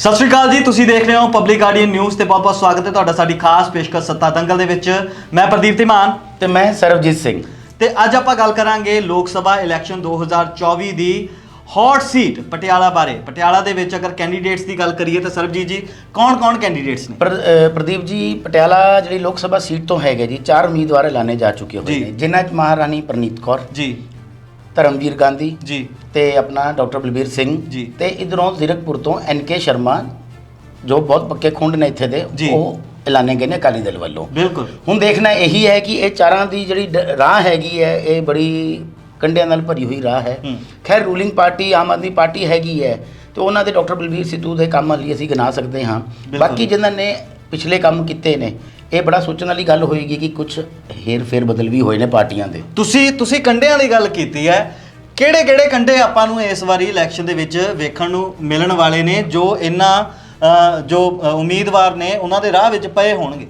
ਸਤਿ ਸ਼੍ਰੀ ਅਕਾਲ ਜੀ ਤੁਸੀਂ ਦੇਖ ਰਹੇ ਹੋ ਪਬਲਿਕ ਗਾਰਡੀਅਨ ਨਿਊਜ਼ ਤੇ ਬਹੁਤ ਬਹੁਤ ਸਵਾਗਤ ਹੈ ਤੁਹਾਡਾ ਸਾਡੀ ਖਾਸ ਪੇਸ਼ਕਸ਼ ਸੱਤਾ ਦੰਗਲ ਦੇ ਵਿੱਚ। ਮੈਂ ਪ੍ਰਦੀਪ ਧੀਮਾਨ। ਤੇ ਮੈਂ ਸਰਬਜੀਤ ਸਿੰਘ। ਤੇ ਅੱਜ ਆਪਾਂ ਗੱਲ ਕਰਾਂਗੇ ਲੋਕ ਸਭਾ ਇਲੈਕਸ਼ਨ 2024 ਦੀ ਹੌਟ ਸੀਟ ਪਟਿਆਲਾ ਬਾਰੇ। ਪਟਿਆਲਾ ਦੇ ਵਿੱਚ ਅਗਰ ਕੈਂਡੀਡੇਟਸ ਦੀ ਗੱਲ ਕਰੀਏ ਤਾਂ ਸਰਬਜੀਤ ਜੀ ਕੌਣ-ਕੌਣ ਕੈਂਡੀਡੇਟਸ ਨੇ? ਪ੍ਰਦੀਪ ਜੀ ਪਟਿਆਲਾ ਜਿਹੜੀ ਲੋਕ ਸਭਾ ਸੀਟ ਤੋਂ ਹੈਗੇ ਜੀ ਚਾਰ ਉਮੀਦਵਾਰ ਐਲਾਨੇ ਜਾ ਚੁੱਕੇ ਹੋਏ। ਨੇ ਜਿਨ੍ਹਾਂ 'ਚ ਮਹਾਰਾਣੀ ਪ੍ਰਨੀਤ ਕੌਰ। ਜੀ। ਧਰਮਵੀਰ ਗਾਂਧੀ ਜੀ ਤੇ ਆਪਣਾ ਡਾਕਟਰ ਬਲਬੀਰ ਸਿੰਘ ਜੀ। ਤੇ ਇਧਰੋਂ ਜ਼ੀਰਕਪੁਰ ਤੋਂ ਐਨਕੇ ਸ਼ਰਮਾ ਜੋ ਬਹੁਤ ਪੱਕੇ ਖੁੰਡ ਨੇ ਇੱਥੇ ਦੇ ਜੀ। ਉਹ ਐਲਾਨੇ ਗਏ ਨੇ ਅਕਾਲੀ ਦਲ ਵੱਲੋਂ ਬਿਲਕੁਲ ਹੁਣ ਦੇਖਣਾ ਇਹੀ ਹੈ ਕਿ ਇਹ ਚਾਰਾਂ ਦੀ ਜਿਹੜੀ ਡ- ਰਾਹ ਹੈਗੀ ਹੈ ਇਹ ਬੜੀ ਕੰਡਿਆਂ ਨਾਲ ਭਰੀ ਹੋਈ ਰਾਹ ਹੈ ਹੂੰ। ਖੈਰ ruling party Aam Aadmi party ਹੈਗੀ ਹੈ ਤੇ ਉਹਨਾਂ ਦੇ ਡਾਕਟਰ ਬਲਬੀਰ ਸਿੱਧੂ ਦੇ ਕੰਮ ਲਈ ਅਸੀਂ ਗਿਣਾ ਸਕਦੇ ਹਾਂ ਬਿਲਕੁਲ। ਬਾਕੀ ਜਿਨ੍ਹਾਂ ਨੇ ਪਿਛਲੇ ਕੰਮ ਕੀਤੇ ਨੇ ਇਹ ਬੜਾ ਸੋਚਣ ਵਾਲੀ ਗੱਲ ਹੋਏਗੀ ਕਿ ਕੁਝ ਹੇਰ ਫੇਰ ਬਦਲ ਵੀ ਹੋਏ ਨੇ ਪਾਰਟੀਆਂ ਦੇ। ਤੁਸੀਂ ਤੁਸੀਂ ਕੰਡਿਆਂ ਦੀ ਗੱਲ ਕੀਤੀ ਹੈ। ਕਿਹੜੇ ਕਿਹੜੇ ਕੰਡੇ ਆਪਾਂ ਨੂੰ ਇਸ ਵਾਰੀ ਇਲੈਕਸ਼ਨ ਦੇ ਵਿੱਚ ਵੇਖਣ ਨੂੰ ਮਿਲਣ ਵਾਲੇ ਨੇ, ਜੋ ਇਹਨਾਂ ਜੋ ਉਮੀਦਵਾਰ ਨੇ, ਉਹਨਾਂ ਦੇ ਰਾਹ ਵਿੱਚ ਪਏ ਹੋਣਗੇ?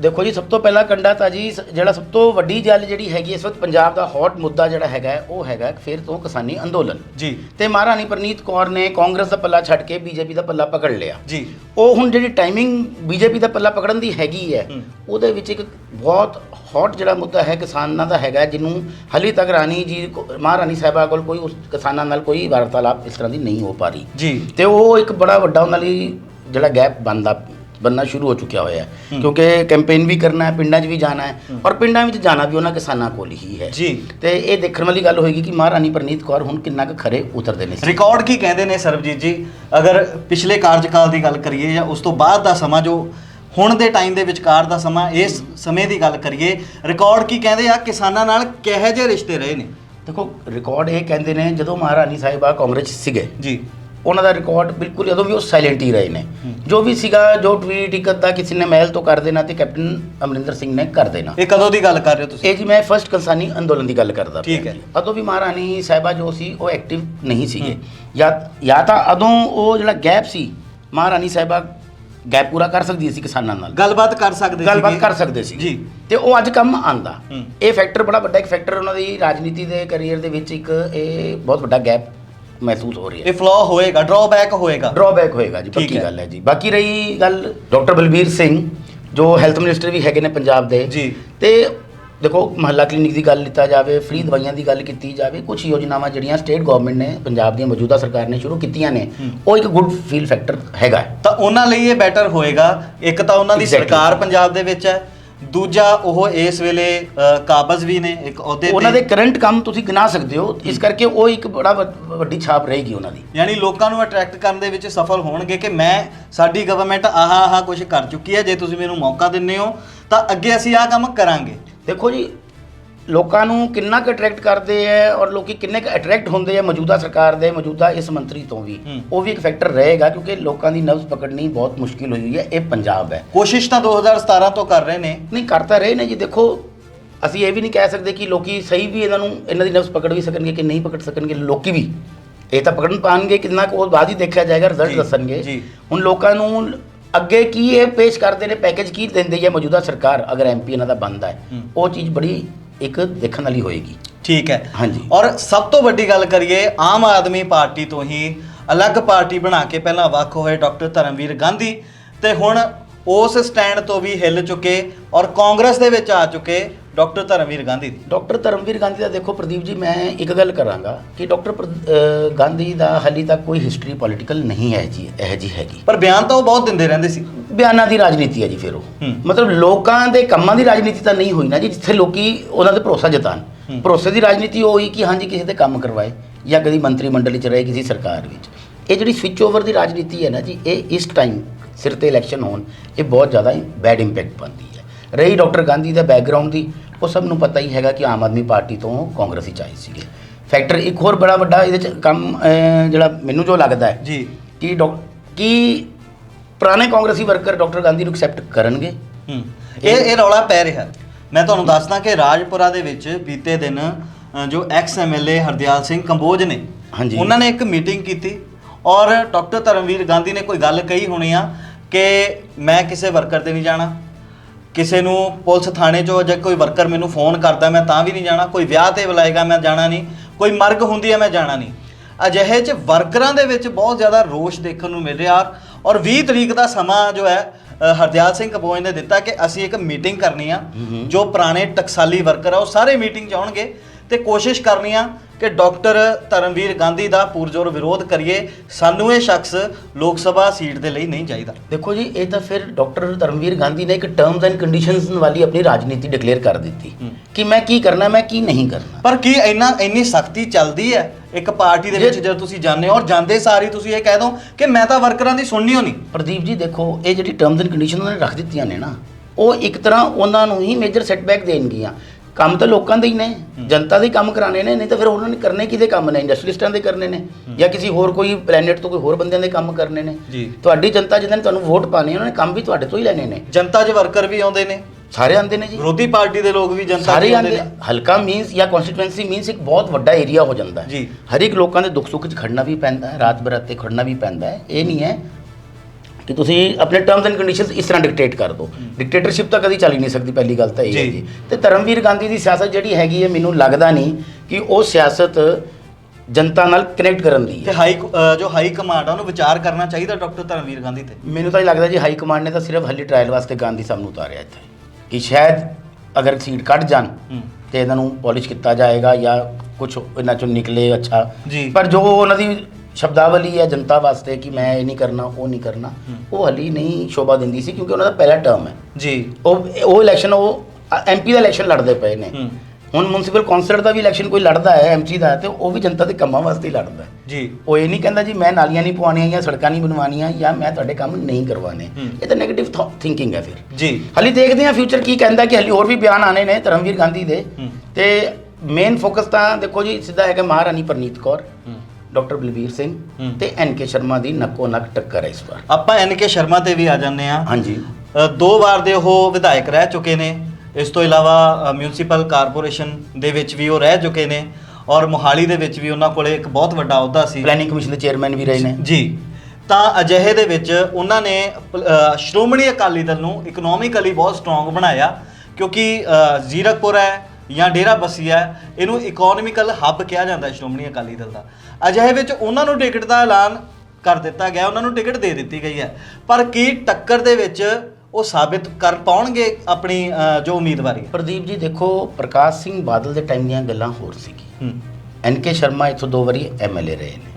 ਦੇਖੋ ਜੀ ਸਭ ਤੋਂ ਪਹਿਲਾ ਕੰਡਾ ਤਾਂ ਜੀ ਸ- ਜਿਹੜਾ ਸਭ ਤੋਂ ਵੱਡੀ ਗੱਲ ਜਿਹੜੀ ਹੈਗੀ ਇਸ ਵਕਤ ਪੰਜਾਬ ਦਾ ਹੌਟ ਮੁੱਦਾ ਜਿਹੜਾ ਹੈਗਾ ਹੈ, ਉਹ ਹੈਗਾ ਫਿਰ ਤੋਂ ਕਿਸਾਨੀ ਅੰਦੋਲਨ। ਜੀ। ਤੇ ਮਹਾਰਾਣੀ ਪ੍ਰਨੀਤ ਕੌਰ ਨੇ ਕਾਂਗਰਸ ਦਾ ਪੱਲਾ ਛੱਡ ਕੇ ਬੀਜੇਪੀ ਦਾ ਪੱਲਾ ਪਕੜ ਲਿਆ। ਜੀ। ਉਹ ਹੁਣ ਜਿਹੜੀ ਟਾਈਮਿੰਗ ਬੀਜੇਪੀ ਦਾ ਪੱਲਾ ਪਕੜਨ ਦੀ ਹੈਗੀ ਹੈ ਹੂੰ। ਉਹਦੇ ਵਿੱਚ ਇੱਕ ਬਹੁਤ ਹੌਟ ਜਿਹੜਾ ਮੁੱਦਾ ਹੈ ਕਿਸਾਨਾਂ ਦਾ ਹੈਗਾ ਜਿਹਨੂੰ ਹਾਲੇ ਤੱਕ ਰਾਣੀ ਜੀ ਕੋ- ਮਹਾਰਾਣੀ ਸਾਹਿਬਾ ਕੋਲ ਕੋਈ ਉਸ ਕਿਸਾਨਾਂ ਨਾਲ ਕੋਈ ਵਾਰਤਾਲਾਪ ਇਸ ਤਰ੍ਹਾਂ ਦੀ ਨਹੀਂ ਹੋ ਪਾ ਰਹੀ। ਜੀ। ਤੇ ਉਹ ਇੱਕ ਬੜਾ ਵੱਡਾ ਉਹਨਾਂ ਲਈ ਜਿਹੜਾ ਗੈਪ ਬਣਦਾ ਬੰਨਾ ਸ਼ੁਰੂ ਹੋ ਚੁੱਕਿਆ ਹੋਇਆ ਹੈ। ਕਿਉਂਕਿ ਕੈਂਪੇਨ ਵੀ ਕਰਨਾ ਹੈ ਪਿੰਡਾਂ 'ਚ ਵੀ ਜਾਣਾ ਹੈ ਔਰ ਪਿੰਡਾਂ ਵਿੱਚ ਜਾਣਾ ਵੀ ਉਹਨਾਂ ਕਿਸਾਨਾਂ ਕੋਲ ਹੀ ਹੈ। ਜੀ। ਤੇ ਇਹ ਦੇਖਣ ਵਾਲੀ ਗੱਲ ਹੋਏਗੀ ਕਿ ਮਹਾਰਾਣੀ ਪ੍ਰਨੀਤ ਕੌਰ ਹੁਣ ਕਿੰਨਾ ਕੁ ਖਰੇ ਉਤਰਦੇ ਨੇ। ਰਿਕਾਰਡ ਕੀ ਕਹਿੰਦੇ ਨੇ ਸਰਬਜੀਤ ਜੀ? ਅਗਰ ਪਿਛਲੇ ਕਾਰਜਕਾਲ ਦੀ ਗੱਲ ਕਰੀਏ ਜਾਂ ਉਸ ਤੋਂ ਬਾਅਦ ਦਾ ਸਮਾਂ ਜੋ ਹੁਣ ਦੇ ਟਾਈਮ ਦੇ ਵਿਚਕਾਰ ਦਾ ਸਮਾਂ ਇਸ ਸਮੇਂ ਦੀ ਗੱਲ ਕਰੀਏ ਰਿਕਾਰਡ ਕੀ ਕਹਿੰਦੇ ਆ? ਕਿਸਾਨਾਂ ਨਾਲ ਕਿਹੋ ਜਿਹੇ ਰਿਸ਼ਤੇ ਰਹੇ ਨੇ? ਦੇਖੋ ਰਿਕਾਰਡ ਇਹ ਕਹਿੰਦੇ ਨੇ ਜਦੋਂ ਮਹਾਰਾਣੀ ਸਾਹਿਬਾ ਕਾਂਗਰਸ 'ਚ ਸੀਗੇ। ਜੀ। ਉਹਨਾਂ ਦਾ ਰਿਕਾਰਡ ਬਿਲਕੁਲ ਜਦੋਂ ਵੀ ਉਹ ਸਾਇਲੈਂਟ ਹੀ ਰਹੇ ਨੇ। ਜੋ ਵੀ ਸੀਗਾ ਜੋ ਟਵੀਟ ਇੱਕ ਅੱਧਾ ਕਿਸੇ ਨੇ ਮਹਿਲ ਤੋਂ ਕਰ ਦੇਣਾ ਤੇ ਕੈਪਟਨ ਅਮਰਿੰਦਰ ਸਿੰਘ ਨੇ ਕਰ ਦੇਣਾ। ਇਹ ਕਦੋਂ ਦੀ ਗੱਲ ਕਰ ਰਹੇ ਹੋ ਤੁਸੀਂ? ਇਹ ਜੀ ਮੈਂ ਫਰਸਟ ਕਿਸਾਨੀ ਅੰਦੋਲਨ ਦੀ ਗੱਲ ਕਰਦਾ ਠੀਕ ਹੈ। ਉਦੋਂ ਵੀ ਮਹਾਰਾਣੀ ਸਾਹਿਬਾ ਜੋ ਸੀ ਉਹ ਐਕਟਿਵ ਨਹੀਂ ਸੀਗੇ। ਜਾਂ ਜਾਂ ਤਾਂ ਉਦੋਂ ਉਹ ਜਿਹੜਾ ਗੈਪ ਸੀ ਮਹਾਰਾਣੀ ਸਾਹਿਬਾ ਗੈਪ ਪੂਰਾ ਕਰ ਸਕਦੀ ਸੀ ਕਿਸਾਨਾਂ ਨਾਲ। ਗੱਲਬਾਤ ਕਰ ਸਕਦੇ ਗੱਲਬਾਤ ਸੀਗੇ। ਕਰ ਸਕਦੇ ਸੀ ਜੀ। ਤੇ ਉਹ ਅੱਜ ਕੰਮ ਆਂਦਾ। ਇਹ ਫੈਕਟਰ ਬੜਾ ਵੱਡਾ ਇੱਕ ਫੈਕਟਰ ਉਹਨਾਂ ਦੀ ਰਾਜਨੀਤੀ ਦੇ ਕੈਰੀਅਰ ਦੇ ਵਿੱਚ ਇੱਕ ਇਹ ਬਹੁਤ ਵੱਡਾ ਗੈਪ ਮਹਿਸੂਸ ਹੋ ਰਹੀ ਹੈ ਇਹ ਫਲੋ ਹੋਏਗਾ ਡਰਾਬੈਕ ਹੋਏਗਾ ਡਰਾਬੈਕ ਹੋਏਗਾ ਜੀ ਠੀਕ ਪੱਕੀ ਹੈ। ਗੱਲ ਹੈ ਜੀ ਬਾਕੀ ਰਹੀ ਗੱਲ ਡਾਕਟਰ ਬਲਬੀਰ ਸਿੰਘ ਜੋ ਹੈਲਥ ਮਿਨਿਸਟਰ ਵੀ ਹੈਗੇ ਨੇ ਪੰਜਾਬ ਦੇ ਜੀ। ਤੇ ਦੇਖੋ ਮਹੱਲਾ ਕਲੀਨਿਕ ਦੀ ਗੱਲ ਲਿੱਤਾ ਜਾਵੇ ਫ੍ਰੀ ਦਵਾਈਆਂ ਦੀ ਗੱਲ ਕੀਤੀ ਜਾਵੇ ਕੁਝ ਯੋਜਨਾਵਾਂ ਜਿਹੜੀਆਂ ਸਟੇਟ ਗਵਰਨਮੈਂਟ ਨੇ ਪੰਜਾਬ ਦੀਆਂ ਮੌਜੂਦਾ ਸਰਕਾਰ ਨੇ ਸ਼ੁਰੂ ਕੀਤੀਆਂ ਨੇ। ਉਹ ਇੱਕ ਗੁੱਡ ਫੀਲ ਫੈਕਟਰ ਹੈਗਾ ਹੈ। ਤਾਂ ਉਹਨਾਂ ਲਈ ਇਹ ਬੈਟਰ ਹੋਏਗਾ ਇੱਕ ਤਾਂ ਉਹਨਾਂ ਦੀ Exactly. ਸਰਕਾਰ ਪੰਜਾਬ ਦੇ ਵਿੱਚ ਹੈ ਦੂਜਾ ਉਹ ਇਸ ਵੇਲੇ ਅ, ਕਾਬਜ਼ ਵੀ ਨੇ ਇੱਕ ਅਹੁਦੇ ਉਹਨਾਂ ਦੇ ਤੇ ਕਰੰਟ ਕੰਮ ਤੁਸੀਂ ਗਿਣਾ ਸਕਦੇ ਹੋ ਇਸ ਕਰਕੇ ਉਹ ਇੱਕ ਬੜਾ ਵੱਡ- ਵੱਡੀ ਛਾਪ ਰਹੇਗੀ ਉਹਨਾਂ ਦੀ। ਯਾਨੀ ਲੋਕਾਂ ਨੂੰ ਅਟਰੈਕਟ ਕਰਨ ਦੇ ਵਿੱਚ ਸਫਲ ਹੋਣਗੇ ਕਿ ਮੈਂ ਸਾਡੀ ਗਵਰਨਮੈਂਟ ਆਹ ਆਹ ਕੁਝ ਕਰ ਚੁੱਕੀ ਹੈ ਜੇ ਤੁਸੀਂ ਮੈਨੂੰ ਮੌਕਾ ਦਿੰਦੇ ਹੋ ਤਾਂ ਅੱਗੇ ਅਸੀਂ ਆਹ ਕੰਮ ਕਰਾਂਗੇ। ਦੇਖੋ ਜੀ ਲੋਕਾਂ ਨੂੰ ਕਿੰਨਾ ਕੁ ਅਟਰੈਕਟ ਕਰਦੇ ਆ ਔਰ ਲੋਕੀ ਕਿੰਨੇ ਕੁ ਅਟਰੈਕਟ ਹੁੰਦੇ ਆ ਮੌਜੂਦਾ ਸਰਕਾਰ ਦੇ ਮੌਜੂਦਾ ਇਸ ਮੰਤਰੀ ਤੋਂ ਵੀ ਹੂੰ। ਉਹ ਵੀ ਇੱਕ ਫੈਕਟਰ ਰਹੇਗਾ ਕਿਉਂਕਿ ਲੋਕਾਂ ਦੀ ਨਬਜ਼ ਪਕੜਨੀ ਬਹੁਤ ਮੁਸ਼ਕਿਲ ਹੋਈ ਹੋਈ ਹੈ ਇਹ ਪੰਜਾਬ ਹੈ ਕੋਸ਼ਿਸ਼ ਤਾਂ 2017 ਤੋਂ ਕਰ ਰਹੇ ਨੇ ਨਹੀਂ ਕਰਤਾ ਰਹੇ ਨੇ ਜੀ ਦੇਖੋ ਅਸੀਂ ਇਹ ਵੀ ਨਹੀਂ ਕਹਿ ਸਕਦੇ ਕਿ ਲੋਕੀ ਸਹੀ ਵੀ ਇਹਨਾਂ ਨੂੰ ਇਹਨਾਂ ਦੀ ਨਬਜ਼ ਪਕੜ ਵੀ ਸਕਣਗੇ ਕਿ ਨਹੀਂ ਪਕੜ ਸਕਣਗੇ ਲੋਕੀ ਵੀ ਇਹ ਤਾਂ ਪਕੜਨ ਪਾਣਗੇ ਕਿੰਨਾ ਕੁ ਉਹ ਬਾਅਦ ਹੀ ਦੇਖਿਆ ਜਾਏਗਾ ਰਿਜ਼ਲਟ ਦੱਸਣਗੇ ਜੀ। ਹੁਣ ਲੋਕਾਂ ਨੂੰ ਅੱਗੇ ਕੀ ਇਹ ਪੇਸ਼ ਕਰਦੇ ਨੇ ਪੈਕੇਜ ਕੀ ਦਿੰਦੀ ਹੈ ਮੌਜੂਦਾ ਸਰਕਾਰ ਅਗਰ ਐਮਪੀ ਇਹਨਾਂ ਦਾ ਬਣਦਾ ਹੈ ਹੂੰ। ਉਹ ਚੀਜ਼ ਬੜੀ ਇੱਕ ਦੇਖਣ ਵਾਲੀ ਹੋਏਗੀ ਠੀਕ ਹੈ ਹਾਂਜੀ। ਔਰ ਸਭ ਤੋਂ ਵੱਡੀ ਗੱਲ ਕਰੀਏ ਆਮ ਆਦਮੀ ਪਾਰਟੀ ਤੋਂ ਹੀ ਅਲੱਗ ਪਾਰਟੀ ਬਣਾ ਕੇ ਪਹਿਲਾਂ ਵੱਖ ਹੋਏ ਡਾਕਟਰ ਧਰਮਵੀਰ ਗਾਂਧੀ ਤੇ ਹੁਣ ਉਸ ਸਟੈਂਡ ਤੋਂ ਵੀ ਹਿੱਲ ਚੁੱਕੇ ਔਰ ਕਾਂਗਰਸ ਦੇ ਵਿੱਚ ਆ ਚੁੱਕੇ ਡਾਕਟਰ ਧਰਮਵੀਰ ਗਾਂਧੀ ਦੀ। ਡਾਕਟਰ ਧਰਮਵੀਰ ਗਾਂਧੀ ਦਾ ਦੇਖੋ ਪ੍ਰਦੀਪ ਜੀ ਮੈਂ ਇੱਕ ਗੱਲ ਕਰਾਂਗਾ ਕਿ ਡਾਕਟਰ ਗਾਂਧੀ ਦਾ ਹਾਲੇ ਤੱਕ ਕੋਈ ਹਿਸਟਰੀ ਪੋਲੀਟੀਕਲ ਨਹੀਂ ਹੈ ਜੀ ਇਹ ਜੀ ਹੈਗੀ। ਪਰ ਬਿਆਨ ਤਾਂ ਉਹ ਬਹੁਤ ਦਿੰਦੇ ਰਹਿੰਦੇ ਸੀ। ਬਿਆਨਾਂ ਦੀ ਰਾਜਨੀਤੀ ਹੈ ਜੀ ਫਿਰ ਉਹ। ਮਤਲਬ ਲੋਕਾਂ ਦੇ ਕੰਮਾਂ ਦੀ ਰਾਜਨੀਤੀ ਤਾਂ ਨਹੀਂ ਹੋਈ ਨਾ ਜੀ ਜਿੱਥੇ ਲੋਕੀ ਉਹਨਾਂ ਤੇ ਭਰੋਸਾ ਜਤਾਨ। ਭਰੋਸੇ ਦੀ ਰਾਜਨੀਤੀ ਉਹ ਹੋਈ ਕਿ ਹਾਂਜੀ ਕਿਸੇ ਦੇ ਕੰਮ ਕਰਵਾਏ ਜਾਂ ਕਦੀ ਮੰਤਰੀ ਮੰਡਲ ਵਿੱਚ ਰਹੇ ਕਿਸੇ ਸਰਕਾਰ ਵਿੱਚ। ਇਹ ਜਿਹੜੀ ਸਵਿਚ ਓਵਰ ਦੀ ਰਾਜਨੀਤੀ ਹੈ ਨਾ ਜੀ ਇਹ ਇਸ ਟਾਈਮ ਸਿਰ ਤੇ ਇਲੈਕਸ਼ਨ ਹੋਣ ਇਹ ਬਹੁਤ ਜ਼ਿਆਦਾ ਬੈਡ ਇੰਪੈਕਟ ਪਾਉਂਦੀ ਹੈ। ਰਹੀ ਡਾਕਟਰ ਗਾਂਧੀ ਦਾ ਬੈਕਗ੍ਰਾਉਂਡ ਦੀ ਉਹ ਸਭ ਨੂੰ ਪਤਾ ਹੀ ਹੈਗਾ ਕਿ ਆਮ ਆਦਮੀ ਪਾਰਟੀ ਤੋਂ ਕਾਂਗਰਸ ਹੀ ਚਾਹੀ ਸੀਗੇ। ਫੈਕਟਰ ਇੱਕ ਹੋਰ ਬੜਾ ਵੱਡਾ ਇਹਦੇ ਚ ਕੰਮ ਜਿਹੜਾ ਮੈਨੂੰ ਜੋ ਲੱਗਦਾ ਹੈ ਜੀ। ਕਿ ਕਿ ਪੁਰਾਣੇ ਕਾਂਗਰਸੀ ਵਰਕਰ ਡਾਕਟਰ ਗਾਂਧੀ ਨੂੰ ਐਕਸੈਪਟ ਕਰਨਗੇ। ਹੂੰ। ਇਹ ਇਹ ਰੌਲਾ ਪੈ ਰਿਹਾ। ਮੈਂ ਤੁਹਾਨੂੰ ਦੱਸਦਾ ਕਿ ਰਾਜਪੁਰਾ ਦੇ ਵਿੱਚ ਬੀਤੇ ਦਿਨ ਜੋ ਐਕਸ ਐਮਐਲਏ ਹਰਦਿਆਲ ਸਿੰਘ ਕੰਬੋਜ ਨੇ ਹਾਂਜੀ। ਉਹਨਾਂ ਨੇ ਇੱਕ ਮੀਟਿੰਗ ਕੀਤੀ ਔਰ ਡਾਕਟਰ ਧਰਮਵੀਰ ਗਾਂਧੀ ਨੇ ਕੋਈ ਗੱਲ ਕਹੀ ਹੋਣੀ ਆ ਕਿ ਮੈਂ ਕਿਸੇ ਵਰਕਰ ਤੇ ਨਹੀਂ ਜਾਣਾ। ਕਿਸੇ ਨੂੰ ਪੁਲਿਸ ਥਾਣੇ 'ਚੋਂ ਜੇ ਕੋਈ ਵਰਕਰ ਮੈਨੂੰ ਫੋਨ ਕਰਦਾ ਮੈਂ ਤਾਂ ਵੀ ਨਹੀਂ ਜਾਣਾ ਕੋਈ ਵਿਆਹ ਤੇ ਬੁਲਾਏਗਾ ਮੈਂ ਜਾਣਾ ਨਹੀਂ ਕੋਈ ਮਰਗ ਹੁੰਦੀ ਹੈ ਮੈਂ ਜਾਣਾ ਨਹੀਂ। ਅਜਿਹੇ 'ਚ ਵਰਕਰਾਂ ਦੇ ਵਿੱਚ ਬਹੁਤ ਜ਼ਿਆਦਾ ਰੋਸ਼ ਦੇਖਣ ਨੂੰ ਮਿਲ ਰਿਹਾ ਔਰ 20 ਤਰੀਕ ਦਾ ਸਮਾਂ ਜੋ ਹੈ ਅ, ਹਰਦਿਆਲ ਸਿੰਘ ਕੰਬੋਜ ਨੇ ਦਿੱਤਾ ਕਿ ਅਸੀਂ ਇੱਕ ਮੀਟਿੰਗ ਕਰਨੀ ਆ ਜੋ ਪੁਰਾਣੇ ਟਕਸਾਲੀ ਵਰਕਰ ਆ ਉਹ ਸਾਰੇ ਮੀਟਿੰਗ 'ਚ ਆਉਣਗੇ। ਤੇ ਕੋਸ਼ਿਸ਼ ਕਰਨੀ ਆ ਕਿ ਡਾਕਟਰ ਧਰਮਵੀਰ ਗਾਂਧੀ ਦਾ ਪੁਰਜੋਰ ਵਿਰੋਧ ਕਰੀਏ। ਸਾਨੂੰ ਇਹ ਸ਼ਖਸ ਲੋਕ ਸਭਾ ਸੀਟ ਦੇ ਲਈ ਨਹੀਂ ਚਾਹੀਦਾ। ਦੇਖੋ ਜੀ ਇਹ ਤਾਂ ਫਿਰ ਡਾਕਟਰ ਧਰਮਵੀਰ ਗਾਂਧੀ ਨੇ ਇੱਕ ਟਰਮਸ ਐਂਡ ਕੰਡੀਸ਼ਨਸ ਵਾਲੀ ਆਪਣੀ ਰਾਜਨੀਤੀ ਡਿਕਲੇਅਰ ਕਰ ਦਿੱਤੀ। ਕਿ ਮੈਂ ਕੀ ਕਰਨਾ ਮੈਂ ਕੀ ਨਹੀਂ ਕਰਨਾ। ਪਰ ਕੀ ਇੰਨਾ ਇੰਨੀ ਸਖਤੀ ਚੱਲਦੀ ਹੈ ਇੱਕ ਪਾਰਟੀ ਦੇ ਵਿੱਚ ਜਦੋਂ ਤੁਸੀਂ ਜਾਂਦੇ ਹੋ ਔਰ ਜਾਂਦੇ ਸਾਰੀ ਤੁਸੀਂ ਇਹ ਕਹਿ ਦੋ ਕਿ ਮੈਂ ਤਾਂ ਵਰਕਰਾਂ ਦੀ ਸੁਣਨੀ ਹੋ ਨਹੀਂ ਪ੍ਰਦੀਪ ਜੀ ਦੇਖੋ ਇਹ ਜਿਹੜੀ ਟਰਮਸ ਐਂਡ ਕੰਡੀਸ਼ਨ ਉਹਨਾਂ ਨੇ ਰੱਖ ਦਿੱਤੀਆਂ ਨੇ ਨਾ ਉਹ ਇੱਕ ਤਰ੍ਹਾਂ ਉਹਨਾਂ ਨੂੰ ਹੀ ਮੇਜਰ ਸੈਟਬੈਕ ਦੇਣਗੀਆਂ। ਕੰਮ ਤਾਂ ਲੋਕਾਂ ਦੇ ਹੀ ਨੇ ਜਨਤਾ ਦੇ ਹੀ ਕੰਮ ਕਰਾਣੇ ਨੇ ਨਹੀਂ ਤਾਂ ਫਿਰ ਉਹਨਾਂ ਨੇ ਕਰਨੇ ਕਿਹਦੇ ਕੰਮ ਨੇ ਇੰਡਸਟਰੀਲਿਸਟਾਂ ਦੇ ਕਰਨੇ ਨੇ ਜਾਂ ਕਿਸੇ ਹੋਰ ਕੋਈ ਪਲੈਨਟ ਤੋਂ ਕੋਈ ਹੋਰ ਬੰਦਿਆਂ ਦੇ ਕੰਮ ਕਰਨੇ ਨੇ। ਜੀ। ਤੁਹਾਡੀ ਜਨਤਾ ਜਿਹਨਾਂ ਨੇ ਤੁਹਾਨੂੰ ਵੋਟ ਪਾਣੀ ਉਹਨਾਂ ਨੇ ਕੰਮ ਵੀ ਤੁਹਾਡੇ ਤੋਂ ਹੀ ਲੈਣੇ ਨੇ। ਜਨਤਾ 'ਚ ਵਰਕਰ ਵੀ ਆਉਂਦੇ ਨੇ। ਸਾਰੇ ਆਉਂਦੇ ਨੇ ਜੀ। ਵਿਰੋਧੀ ਪਾਰਟੀ ਦੇ ਲੋਕ ਵੀ ਜਨਤਾ 'ਚ ਸਾਰੇ ਆਉਂਦੇ ਆਉਂਦੇ ਨੇ। ਹਲਕਾ ਮੀਨਸ ਜਾਂ ਕਨਸਟੀਟੂਐਂਸੀ ਮੀਨਸ ਇੱਕ ਬਹੁਤ ਵੱਡਾ ਏਰੀਆ ਹੋ ਜਾਂਦਾ ਹੈ। ਜੀ। ਹਰ ਇੱਕ ਲੋਕਾਂ ਦੇ ਦੁੱਖ ਸੁੱਖ 'ਚ ਖੜਨਾ ਵੀ ਪੈਂਦਾ ਹੈ ਰਾਤ ਬਰਾਤੇ ਖੜਨਾ ਵੀ ਪੈਂਦਾ ਹੈ। ਇਹ ਨਹੀਂ ਹੈ ਕਿ ਤੁਸੀਂ ਆਪਣੇ ਟਰਮਸ ਐਂਡ ਕੰਡੀਸ਼ਨਸ ਇਸ ਤਰ੍ਹਾਂ ਡਿਕਟੇਟ ਕਰ ਦਿਓ। ਡਿਕਟੇਟਰਸ਼ਿਪ ਤਾਂ ਕਦੀ ਚੱਲ ਹੀ ਨਹੀਂ ਸਕਦੀ ਪਹਿਲੀ ਗੱਲ ਤਾਂ ਇਹ ਹੈ ਜੀ। ਤੇ ਧਰਮਵੀਰ ਗਾਂਧੀ ਦੀ ਸਿਆਸਤ ਜਿਹੜੀ ਹੈਗੀ ਹੈ ਮੈਨੂੰ ਲੱਗਦਾ ਨਹੀਂ ਕਿ ਉਹ ਸਿਆਸਤ ਜਨਤਾ ਨਾਲ ਕਨੈਕਟ ਕਰਨ ਦੀ ਤੇ ਹਾਈ ਜੋ ਹਾਈ ਕਮਾਂਡ ਆ ਉਹਨੂੰ ਵਿਚਾਰ ਕਰਨਾ ਚਾਹੀਦਾ ਡਾਕਟਰ ਧਰਮਵੀਰ ਗਾਂਧੀ ਤੇ। ਮੈਨੂੰ ਤਾਂ ਇਹ ਲੱਗਦਾ ਜੀ ਹਾਈ ਕਮਾਂਡ ਨੇ ਤਾਂ ਸਿਰਫ ਹੱਲੀ ਟ੍ਰਾਇਲ ਵਾਸਤੇ ਗਾਂਧੀ ਸਾਹਿਬ ਨੂੰ ਉਤਾਰਿਆ ਇੱਥੇ। ਕਿ ਸ਼ਾਇਦ ਅਗਰ ਸੀਟ ਕੱਢ ਜਾਣ। ਤੇ ਇਹਨਾਂ ਨੂੰ ਪਾਲਿਸ਼ ਕੀਤਾ ਜਾਏਗਾ ਜਾਂ ਕੁਝ ਇਹਨਾਂ ਚੋਂ ਨਿਕਲੇ ਅੱਛਾ। ਪਰ ਜੋ ਉਹਨਾਂ ਦੀ ਸ਼ਬਦਾਵਲੀ ਹੈ ਜਨਤਾ ਵਾਸਤੇ ਕਿ ਮੈਂ ਇਹ ਨਹੀਂ ਕਰਨਾ ਉਹ ਨਹੀਂ ਕਰਨਾ। ਉਹ ਹਲੀ ਨਹੀਂ ਸ਼ੋਭਾ ਦਿੰਦੀ ਸੀ ਕਿਉਂਕਿ ਉਹਨਾਂ ਦਾ ਪਹਿਲਾ ਟਰਮ ਹੈ। ਜੀ। ਉਹ ਉਹ ਇਲੈਕਸ਼ਨ ਉਹ ਐਮਪੀ ਦਾ ਇਲੈਕਸ਼ਨ ਲੜਦੇ ਪਏ ਨੇ। ਹੁਣ ਮਿਊਨਿਸਪਲ ਕੌਂਸਲਰ ਦਾ ਵੀ ਇਲੈਕਸ਼ਨ ਕੋਈ ਲੜਦਾ ਹੈ ਐਮਸੀ ਦਾ ਤੇ ਉਹ ਵੀ ਜਨਤਾ ਦੇ ਕੰਮਾਂ ਵਾਸਤੇ ਹੀ ਲੜਦਾ ਹੈ। ਜੀ। ਉਹ ਇਹ ਨਹੀਂ ਕਹਿੰਦਾ ਜੀ ਮੈਂ ਨਾਲੀਆਂ ਨਹੀਂ ਪਵਾਉਣੀਆਂ ਜਾਂ ਸੜਕਾਂ ਨਹੀਂ ਬਣਵਾਉਣੀਆਂ ਜਾਂ ਮੈਂ ਤੁਹਾਡੇ ਕੰਮ ਨਹੀਂ ਕਰਵਾਣੇ ਹੂੰ। ਇਹ ਤਾਂ 네ਗੇਟਿਵ ਥਿੰਕਿੰਗ ਹੈ ਫਿਰ। ਜੀ। ਹਾਲੀ ਦੇਖਦੇ ਹਾਂ ਫਿਊਚਰ ਕੀ ਕਹਿੰਦਾ ਕਿ ਹਾਲੀ ਹੋਰ ਵੀ ਬਿਆਨ ਆਣੇ ਨੇ ਧਰਮਵੀਰ ਗਾਂਧੀ ਦੇ। ਤੇ ਮੇਨ ਫੋਕਸ ਤਾਂ ਦੇਖੋ ਜੀ ਸਿੱਧਾ ਹੈਗਾ ਮਹਾਰਾਣੀ ਪ੍ਰਨੀਤ ਕੌਰ। ਡਾਕਟਰ ਬਲਬੀਰ ਸਿੰਘ। ਤੇ ਐਨ ਕੇ ਸ਼ਰਮਾ ਦੀ ਨੱਕੋ ਨੱਕ ਟੱਕਰ ਹੈ ਇਸ ਵਾਰ। ਆਪਾਂ ਐਨ ਕੇ ਸ਼ਰਮਾ ਤੇ ਵੀ ਆ ਜਾਂਦੇ ਆ ਹਾਂਜੀ। ਦੋ ਵਾਰ ਦੇ ਉਹ ਵਿਧਾਇਕ ਰਹਿ ਚੁੱਕੇ ਨੇ। ਇਸ ਤੋਂ ਇਲਾਵਾ ਮਿਊਨਿਸਪਲ ਕਾਰਪੋਰੇਸ਼ਨ ਦੇ ਵਿੱਚ ਵੀ ਉਹ ਰਹਿ ਚੁੱਕੇ ਨੇ ਔਰ ਮੋਹਾਲੀ ਦੇ ਵਿੱਚ ਵੀ ਉਹਨਾਂ ਕੋਲੇ ਇੱਕ ਬਹੁਤ ਵੱਡਾ ਅਹੁਦਾ ਸੀ। ਪਲੈਨਿੰਗ ਕਮਿਸ਼ਨ ਦੇ ਚੇਅਰਮੈਨ ਵੀ ਰਹੇ ਨੇ। ਜੀ। ਤਾਂ ਅਜਿਹੇ ਦੇ ਵਿੱਚ ਉਹਨਾਂ ਨੇ ਸ਼੍ਰੋਮਣੀ ਅਕਾਲੀ ਦਲ ਨੂੰ ਇਕਨੋਮਿਕਲੀ ਬਹੁਤ ਸਟਰੋਂਗ ਬਣਾਇਆ ਕਿਉਂਕਿ ਜ਼ੀਰਕਪੁਰ ਹੈ ਜਾਂ ਡੇਰਾ ਬੱਸੀ ਹੈ ਇਹਨੂੰ ਇਕਨੋਮਿਕਲ ਹੱਬ ਕਿਹਾ ਜਾਂਦਾ ਹੈ ਸ਼੍ਰੋਮਣੀ ਅਕਾਲੀ ਦਲ ਦਾ। ਅਜਿਹੇ ਵਿੱਚ ਉਹਨਾਂ ਨੂੰ ਟਿਕਟ ਦਾ ਐਲਾਨ ਕਰ ਦਿੱਤਾ ਗਿਆ ਉਹਨਾਂ ਨੂੰ ਟਿਕਟ ਦੇ ਦਿੱਤੀ ਗਈ ਹੈ। ਪਰ ਕੀ ਟੱਕਰ ਦੇ ਵਿੱਚ ਉਹ ਸਾਬਿਤ ਕਰ ਪਾਉਣਗੇ ਆਪਣੀ ਅ, ਜੋ ਉਮੀਦਵਾਰੀ ਹੈ? ਪ੍ਰਦੀਪ ਜੀ ਦੇਖੋ ਪ੍ਰਕਾਸ਼ ਸਿੰਘ ਬਾਦਲ ਦੇ ਟਾਈਮ ਦੀਆਂ ਗੱਲਾਂ ਹੋਰ ਸੀਗੀ ਐਨ ਕੇ ਸ਼ਰਮਾ ਇੱਥੋਂ ਦੋ ਵਾਰੀ ਐਮਐਲਏ ਰਹੇ ਨੇ।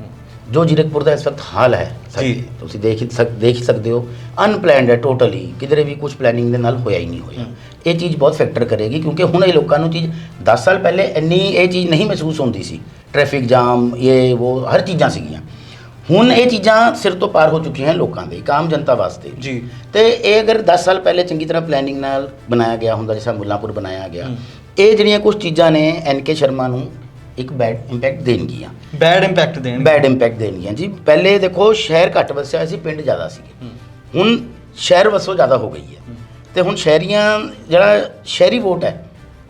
ਜੋ ਜੀਰਕਪੁਰ ਦਾ ਇਸ ਵਕਤ ਹਾਲ ਹੈ ਜੀ। ਤੁਸੀਂ ਦੇਖ ਹੀ ਸਕ ਦੇਖ ਹੀ ਸਕਦੇ ਹੋ ਅਨਪਲੈਨਡ ਹੈ ਟੋਟਲੀ ਕਿਧਰੇ ਵੀ ਕੁਝ ਪਲੈਨਿੰਗ ਦੇ ਨਾਲ ਹੋਇਆ ਹੀ ਨਹੀਂ ਹੋਇਆ। ਇਹ ਚੀਜ਼ ਬਹੁਤ ਫੈਕਟਰ ਕਰੇਗੀ ਕਿਉਂਕਿ ਹੁਣ ਇਹ ਲੋਕਾਂ ਨੂੰ ਚੀਜ਼ 10 ਸਾਲ ਪਹਿਲੇ ਇੰਨੀ ਇਹ ਚੀਜ਼ ਨਹੀਂ ਮਹਿਸੂਸ ਹੁੰਦੀ ਸੀ ਟ੍ਰੈਫਿਕ ਜਾਮ ਇਹ ਉਹ ਹਰ ਚੀਜ਼ਾਂ ਸੀਗੀਆਂ ਹੁਣ ਇਹ ਚੀਜ਼ਾਂ ਸਿਰ ਤੋਂ ਪਾਰ ਹੋ ਚੁੱਕੀਆਂ ਲੋਕਾਂ ਦੇ ਆਮ ਜਨਤਾ ਵਾਸਤੇ ਜੀ ਤੇ ਇਹ ਅਗਰ 10 ਸਾਲ ਪਹਿਲੇ ਚੰਗੀ ਤਰ੍ਹਾਂ ਪਲੈਨਿੰਗ ਨਾਲ ਬਣਾਇਆ ਗਿਆ ਹੁੰਦਾ ਜਿਸ ਤਰ੍ਹਾਂ ਮੁੱਲਾਂਪੁਰ ਬਣਾਇਆ ਗਿਆ। ਇਹ ਜਿਹੜੀਆਂ ਕੁਝ ਚੀਜ਼ਾਂ ਨੇ ਐਨ ਕੇ ਸ਼ਰਮਾ ਨੂੰ ਇੱਕ ਬੈਡ ਇੰਪੈਕਟ ਦੇਣਗੀਆਂ। ਬੈਡ ਇੰਪੈਕਟ ਦੇਣਗੇ ਬੈਡ ਇੰਪੈਕਟ ਦੇਣਗੀਆਂ ਜੀ। ਪਹਿਲੇ ਦੇਖੋ ਸ਼ਹਿਰ ਘੱਟ ਵਸਿਆ ਸੀ ਪਿੰਡ ਜ਼ਿਆਦਾ ਹੂੰ। ਹੁਣ ਸ਼ਹਿਰ ਵਸੋਂ ਜ਼ਿਆਦਾ ਹੋ ਗਈ ਹੈ। ਤੇ ਹੁਣ ਸ਼ਹਿਰੀਆਂ ਜਿਹੜਾ ਸ਼ਹਿਰੀ ਵੋਟ ਹੈ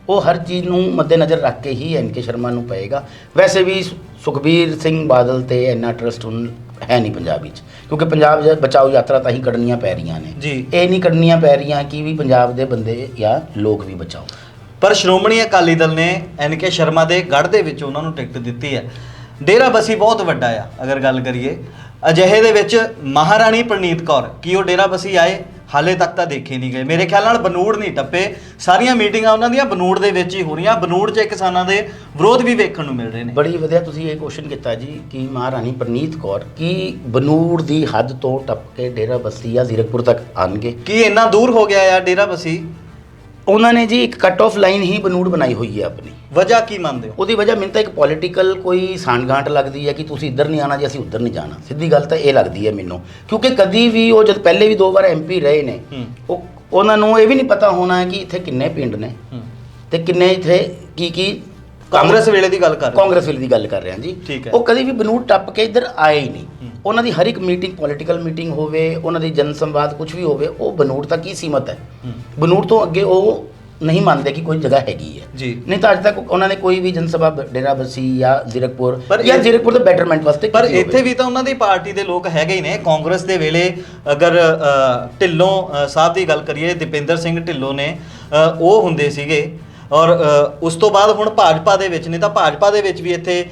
ਉਹ ਹਰ ਚੀਜ਼ ਨੂੰ ਮੱਦੇਨਜ਼ਰ ਰੱਖ ਕੇ ਹੀ ਐਨ ਕੇ ਸ਼ਰਮਾ ਨੂੰ ਪਏਗਾ। ਵੈਸੇ ਵੀ ਸੁ- ਸੁਖਬੀਰ ਸਿੰਘ ਬਾਦਲ ਤੇ ਇੰਨਾ ਟਰਸਟ ਹੁਣ ਹੈ ਨਹੀਂ ਪੰਜਾਬ ਵਿੱਚ। ਕਿਉਂਕਿ ਪੰਜਾਬ ਜ ਬਚਾਓ ਯਾਤਰਾ ਤਾਂ ਹੀ ਕੱਢਣੀਆਂ ਪੈ ਰਹੀਆਂ ਨੇ। ਜੀ। ਇਹ ਨਹੀਂ ਕੱਢਣੀਆਂ ਪੈ ਰਹੀਆਂ ਕਿ ਵੀ ਪੰਜਾਬ ਦੇ ਬੰਦੇ ਜਾਂ ਲੋਕ ਵੀ ਬਚਾਓ। ਪਰ ਸ਼੍ਰੋਮਣੀ ਅਕਾਲੀ ਦਲ ਨੇ ਐਨ ਕੇ ਸ਼ਰਮਾ ਦੇ ਗੜ੍ਹ ਦੇ ਵਿੱਚ ਉਹਨਾਂ ਨੂੰ ਟਿਕਟ ਦਿੱਤੀ ਹੈ। ਡੇਰਾ ਬਸੀ ਬਹੁਤ ਵੱਡਾ ਆ ਅਗਰ ਗੱਲ ਕਰੀਏ। ਅਜਿਹੇ ਦੇ ਵਿੱਚ ਮਹਾਰਾਣੀ ਪ੍ਰਨੀਤ ਕੌਰ ਕੀ ਉਹ ਡੇਰਾ ਬਸੀ ਆਏ? ਹਾਲੇ ਤੱਕ ਤਾਂ ਦੇਖੇ ਨਹੀਂ ਗਏ। ਮੇਰੇ ਖਿਆਲ ਨਾਲ ਬਨੂੜ ਨਹੀਂ ਟੱਪੇ। ਸਾਰੀਆਂ ਮੀਟਿੰਗਾਂ ਉਹਨਾਂ ਦੀਆਂ ਬਨੂੜ ਦੇ ਵਿੱਚ ਹੀ ਹੋ ਰਹੀਆਂ। ਬਨੂੜ 'ਚ ਕਿਸਾਨਾਂ ਦੇ ਵਿਰੋਧ ਵੀ ਵੇਖਣ ਨੂੰ ਮਿਲ ਰਹੇ ਨੇ। ਬੜੀ ਵਧੀਆ ਤੁਸੀਂ ਇਹ ਕੁਐਸਚਨ ਕੀਤਾ ਜੀ ਕਿ ਮਹਾਰਾਣੀ ਪ੍ਰਨੀਤ ਕੌਰ ਕੀ ਬਨੂੜ ਦੀ ਹੱਦ ਤੋਂ ਟੱਪ ਕੇ ਡੇਰਾ ਬੱਸੀ ਜਾਂ ਜ਼ੀਰਕਪੁਰ ਤੱਕ ਆਣਗੇ। ਕੀ ਇੰਨਾ ਦੂਰ ਹੋ ਗਿਆ ਆ ਡੇਰਾ ਬਸੀ? ਉਹਨਾਂ ਨੇ ਜੀ ਇੱਕ ਕੱਟ ਆਫ ਲਾਈਨ ਹੀ ਬਨੂੜ ਬਣਾਈ ਹੋਈ ਹੈ ਆਪਣੀ ਵਜ੍ਹਾ ਕੀ ਮੰਨਦੇ ਹੋ ਉਹਦੀ ਵਜ੍ਹਾ ਮੈਨੂੰ ਤਾਂ ਇੱਕ ਪੋਲੀਟੀਕਲ ਕੋਈ ਸਾਂਠਗਾਂਠ ਲੱਗਦੀ ਹੈ ਕਿ ਤੁਸੀਂ ਇੱਧਰ ਨਹੀਂ ਆਣਾ ਜੀ ਅਸੀਂ ਉੱਧਰ ਨਹੀਂ ਜਾਣਾ ਸਿੱਧੀ ਗੱਲ ਤਾਂ ਇਹ ਲੱਗਦੀ ਹੈ ਮੈਨੂੰ ਕਿਉਂਕਿ ਕਦੀ ਵੀ ਉਹ ਜਦ ਪਹਿਲੇ ਵੀ ਦੋ ਵਾਰ ਐਮਪੀ ਰਹੇ ਨੇ। ਉਹ ਉਹਨਾਂ ਨੂੰ ਇਹ ਵੀ ਨਹੀਂ ਪਤਾ ਹੋਣਾ ਹੈ ਕਿ ਇੱਥੇ ਕਿੰਨੇ ਪਿੰਡ ਨੇ। ਤੇ ਕਿੰਨੇ ਇੱਥੇ ਕੀ ਕੀ ਕਾਂਗਰਸ ਵੇਲੇ ਦੀ ਗੱਲ ਕਰ ਰਹੇ। ਕਾਂਗਰਸ ਵੇਲੇ ਦੀ ਗੱਲ ਕਰ ਰਿਹਾ ਜੀ ਠੀਕ ਹੈ। ਉਹ ਕਦੀ ਵੀ ਬਨੂੜ ਟੱਪ ਕੇ ਇੱਧਰ ਆਏ ਹੀ ਨਹੀਂ। ਉਹਨਾਂ ਦੀ ਹਰ ਇੱਕ ਮੀਟਿੰਗ ਪੋਲੀਟੀਕਲ ਮੀਟਿੰਗ ਹੋਵੇ ਉਹਨਾਂ ਦੀ ਜਨ ਸੰਵਾਦ ਕੁਝ ਵੀ ਹੋਵੇ ਉਹ ਬਨੂੜ ਤੱਕ ਹੀ ਸੀਮਤ ਹੈ। ਬਨੂੜ ਤੋਂ ਅੱਗੇ ਉਹ ਨਹੀਂ ਮੰਨਦੇ ਕਿ ਕੋਈ ਜਗ੍ਹਾ ਹੈਗੀ ਹੈ ਜੀ ਨਹੀਂ ਤਾਂ ਅੱਜ ਤੱਕ ਉਹਨਾਂ ਨੇ ਕੋਈ ਵੀ ਜਨ ਸਭਾ ਬ- ਡੇਰਾ ਬੱਸੀ ਜਾਂ ਜ਼ੀਰਕਪੁਰ ਪਰ ਜਾਂ ਇਹ- ਜ਼ੀਰਕਪੁਰ ਦੇ ਬੈਟਰਮੈਂਟ ਵਾਸਤੇ ਪਰ ਕੀਤੀ ਹੋਵੇ। ਇੱਥੇ ਵੀ ਤਾਂ ਉਹਨਾਂ ਦੀ ਪਾਰਟੀ ਦੇ ਲੋਕ ਹੈਗੇ ਹੀ ਨੇ ਕਾਂਗਰਸ ਦੇ ਵੇਲੇ ਅਗਰ ਅ, ਢਿੱਲੋਂ ਅ, ਸਾਹਿਬ ਦੀ ਗੱਲ ਕਰੀਏ ਦੀਪਿੰਦਰ ਸਿੰਘ ਢਿੱਲੋਂ ਨੇ ਅ, ਉਹ ਹੁੰਦੇ ਸੀਗੇ ਔਰ ਉਸ ਤੋਂ ਬਾਅਦ ਹੁਣ ਭਾਜਪਾ ਦੇ ਵਿੱਚ ਨਹੀਂ ਤਾਂ ਭਾਜਪਾ ਦੇ ਵਿੱਚ ਵੀ ਇੱਥੇ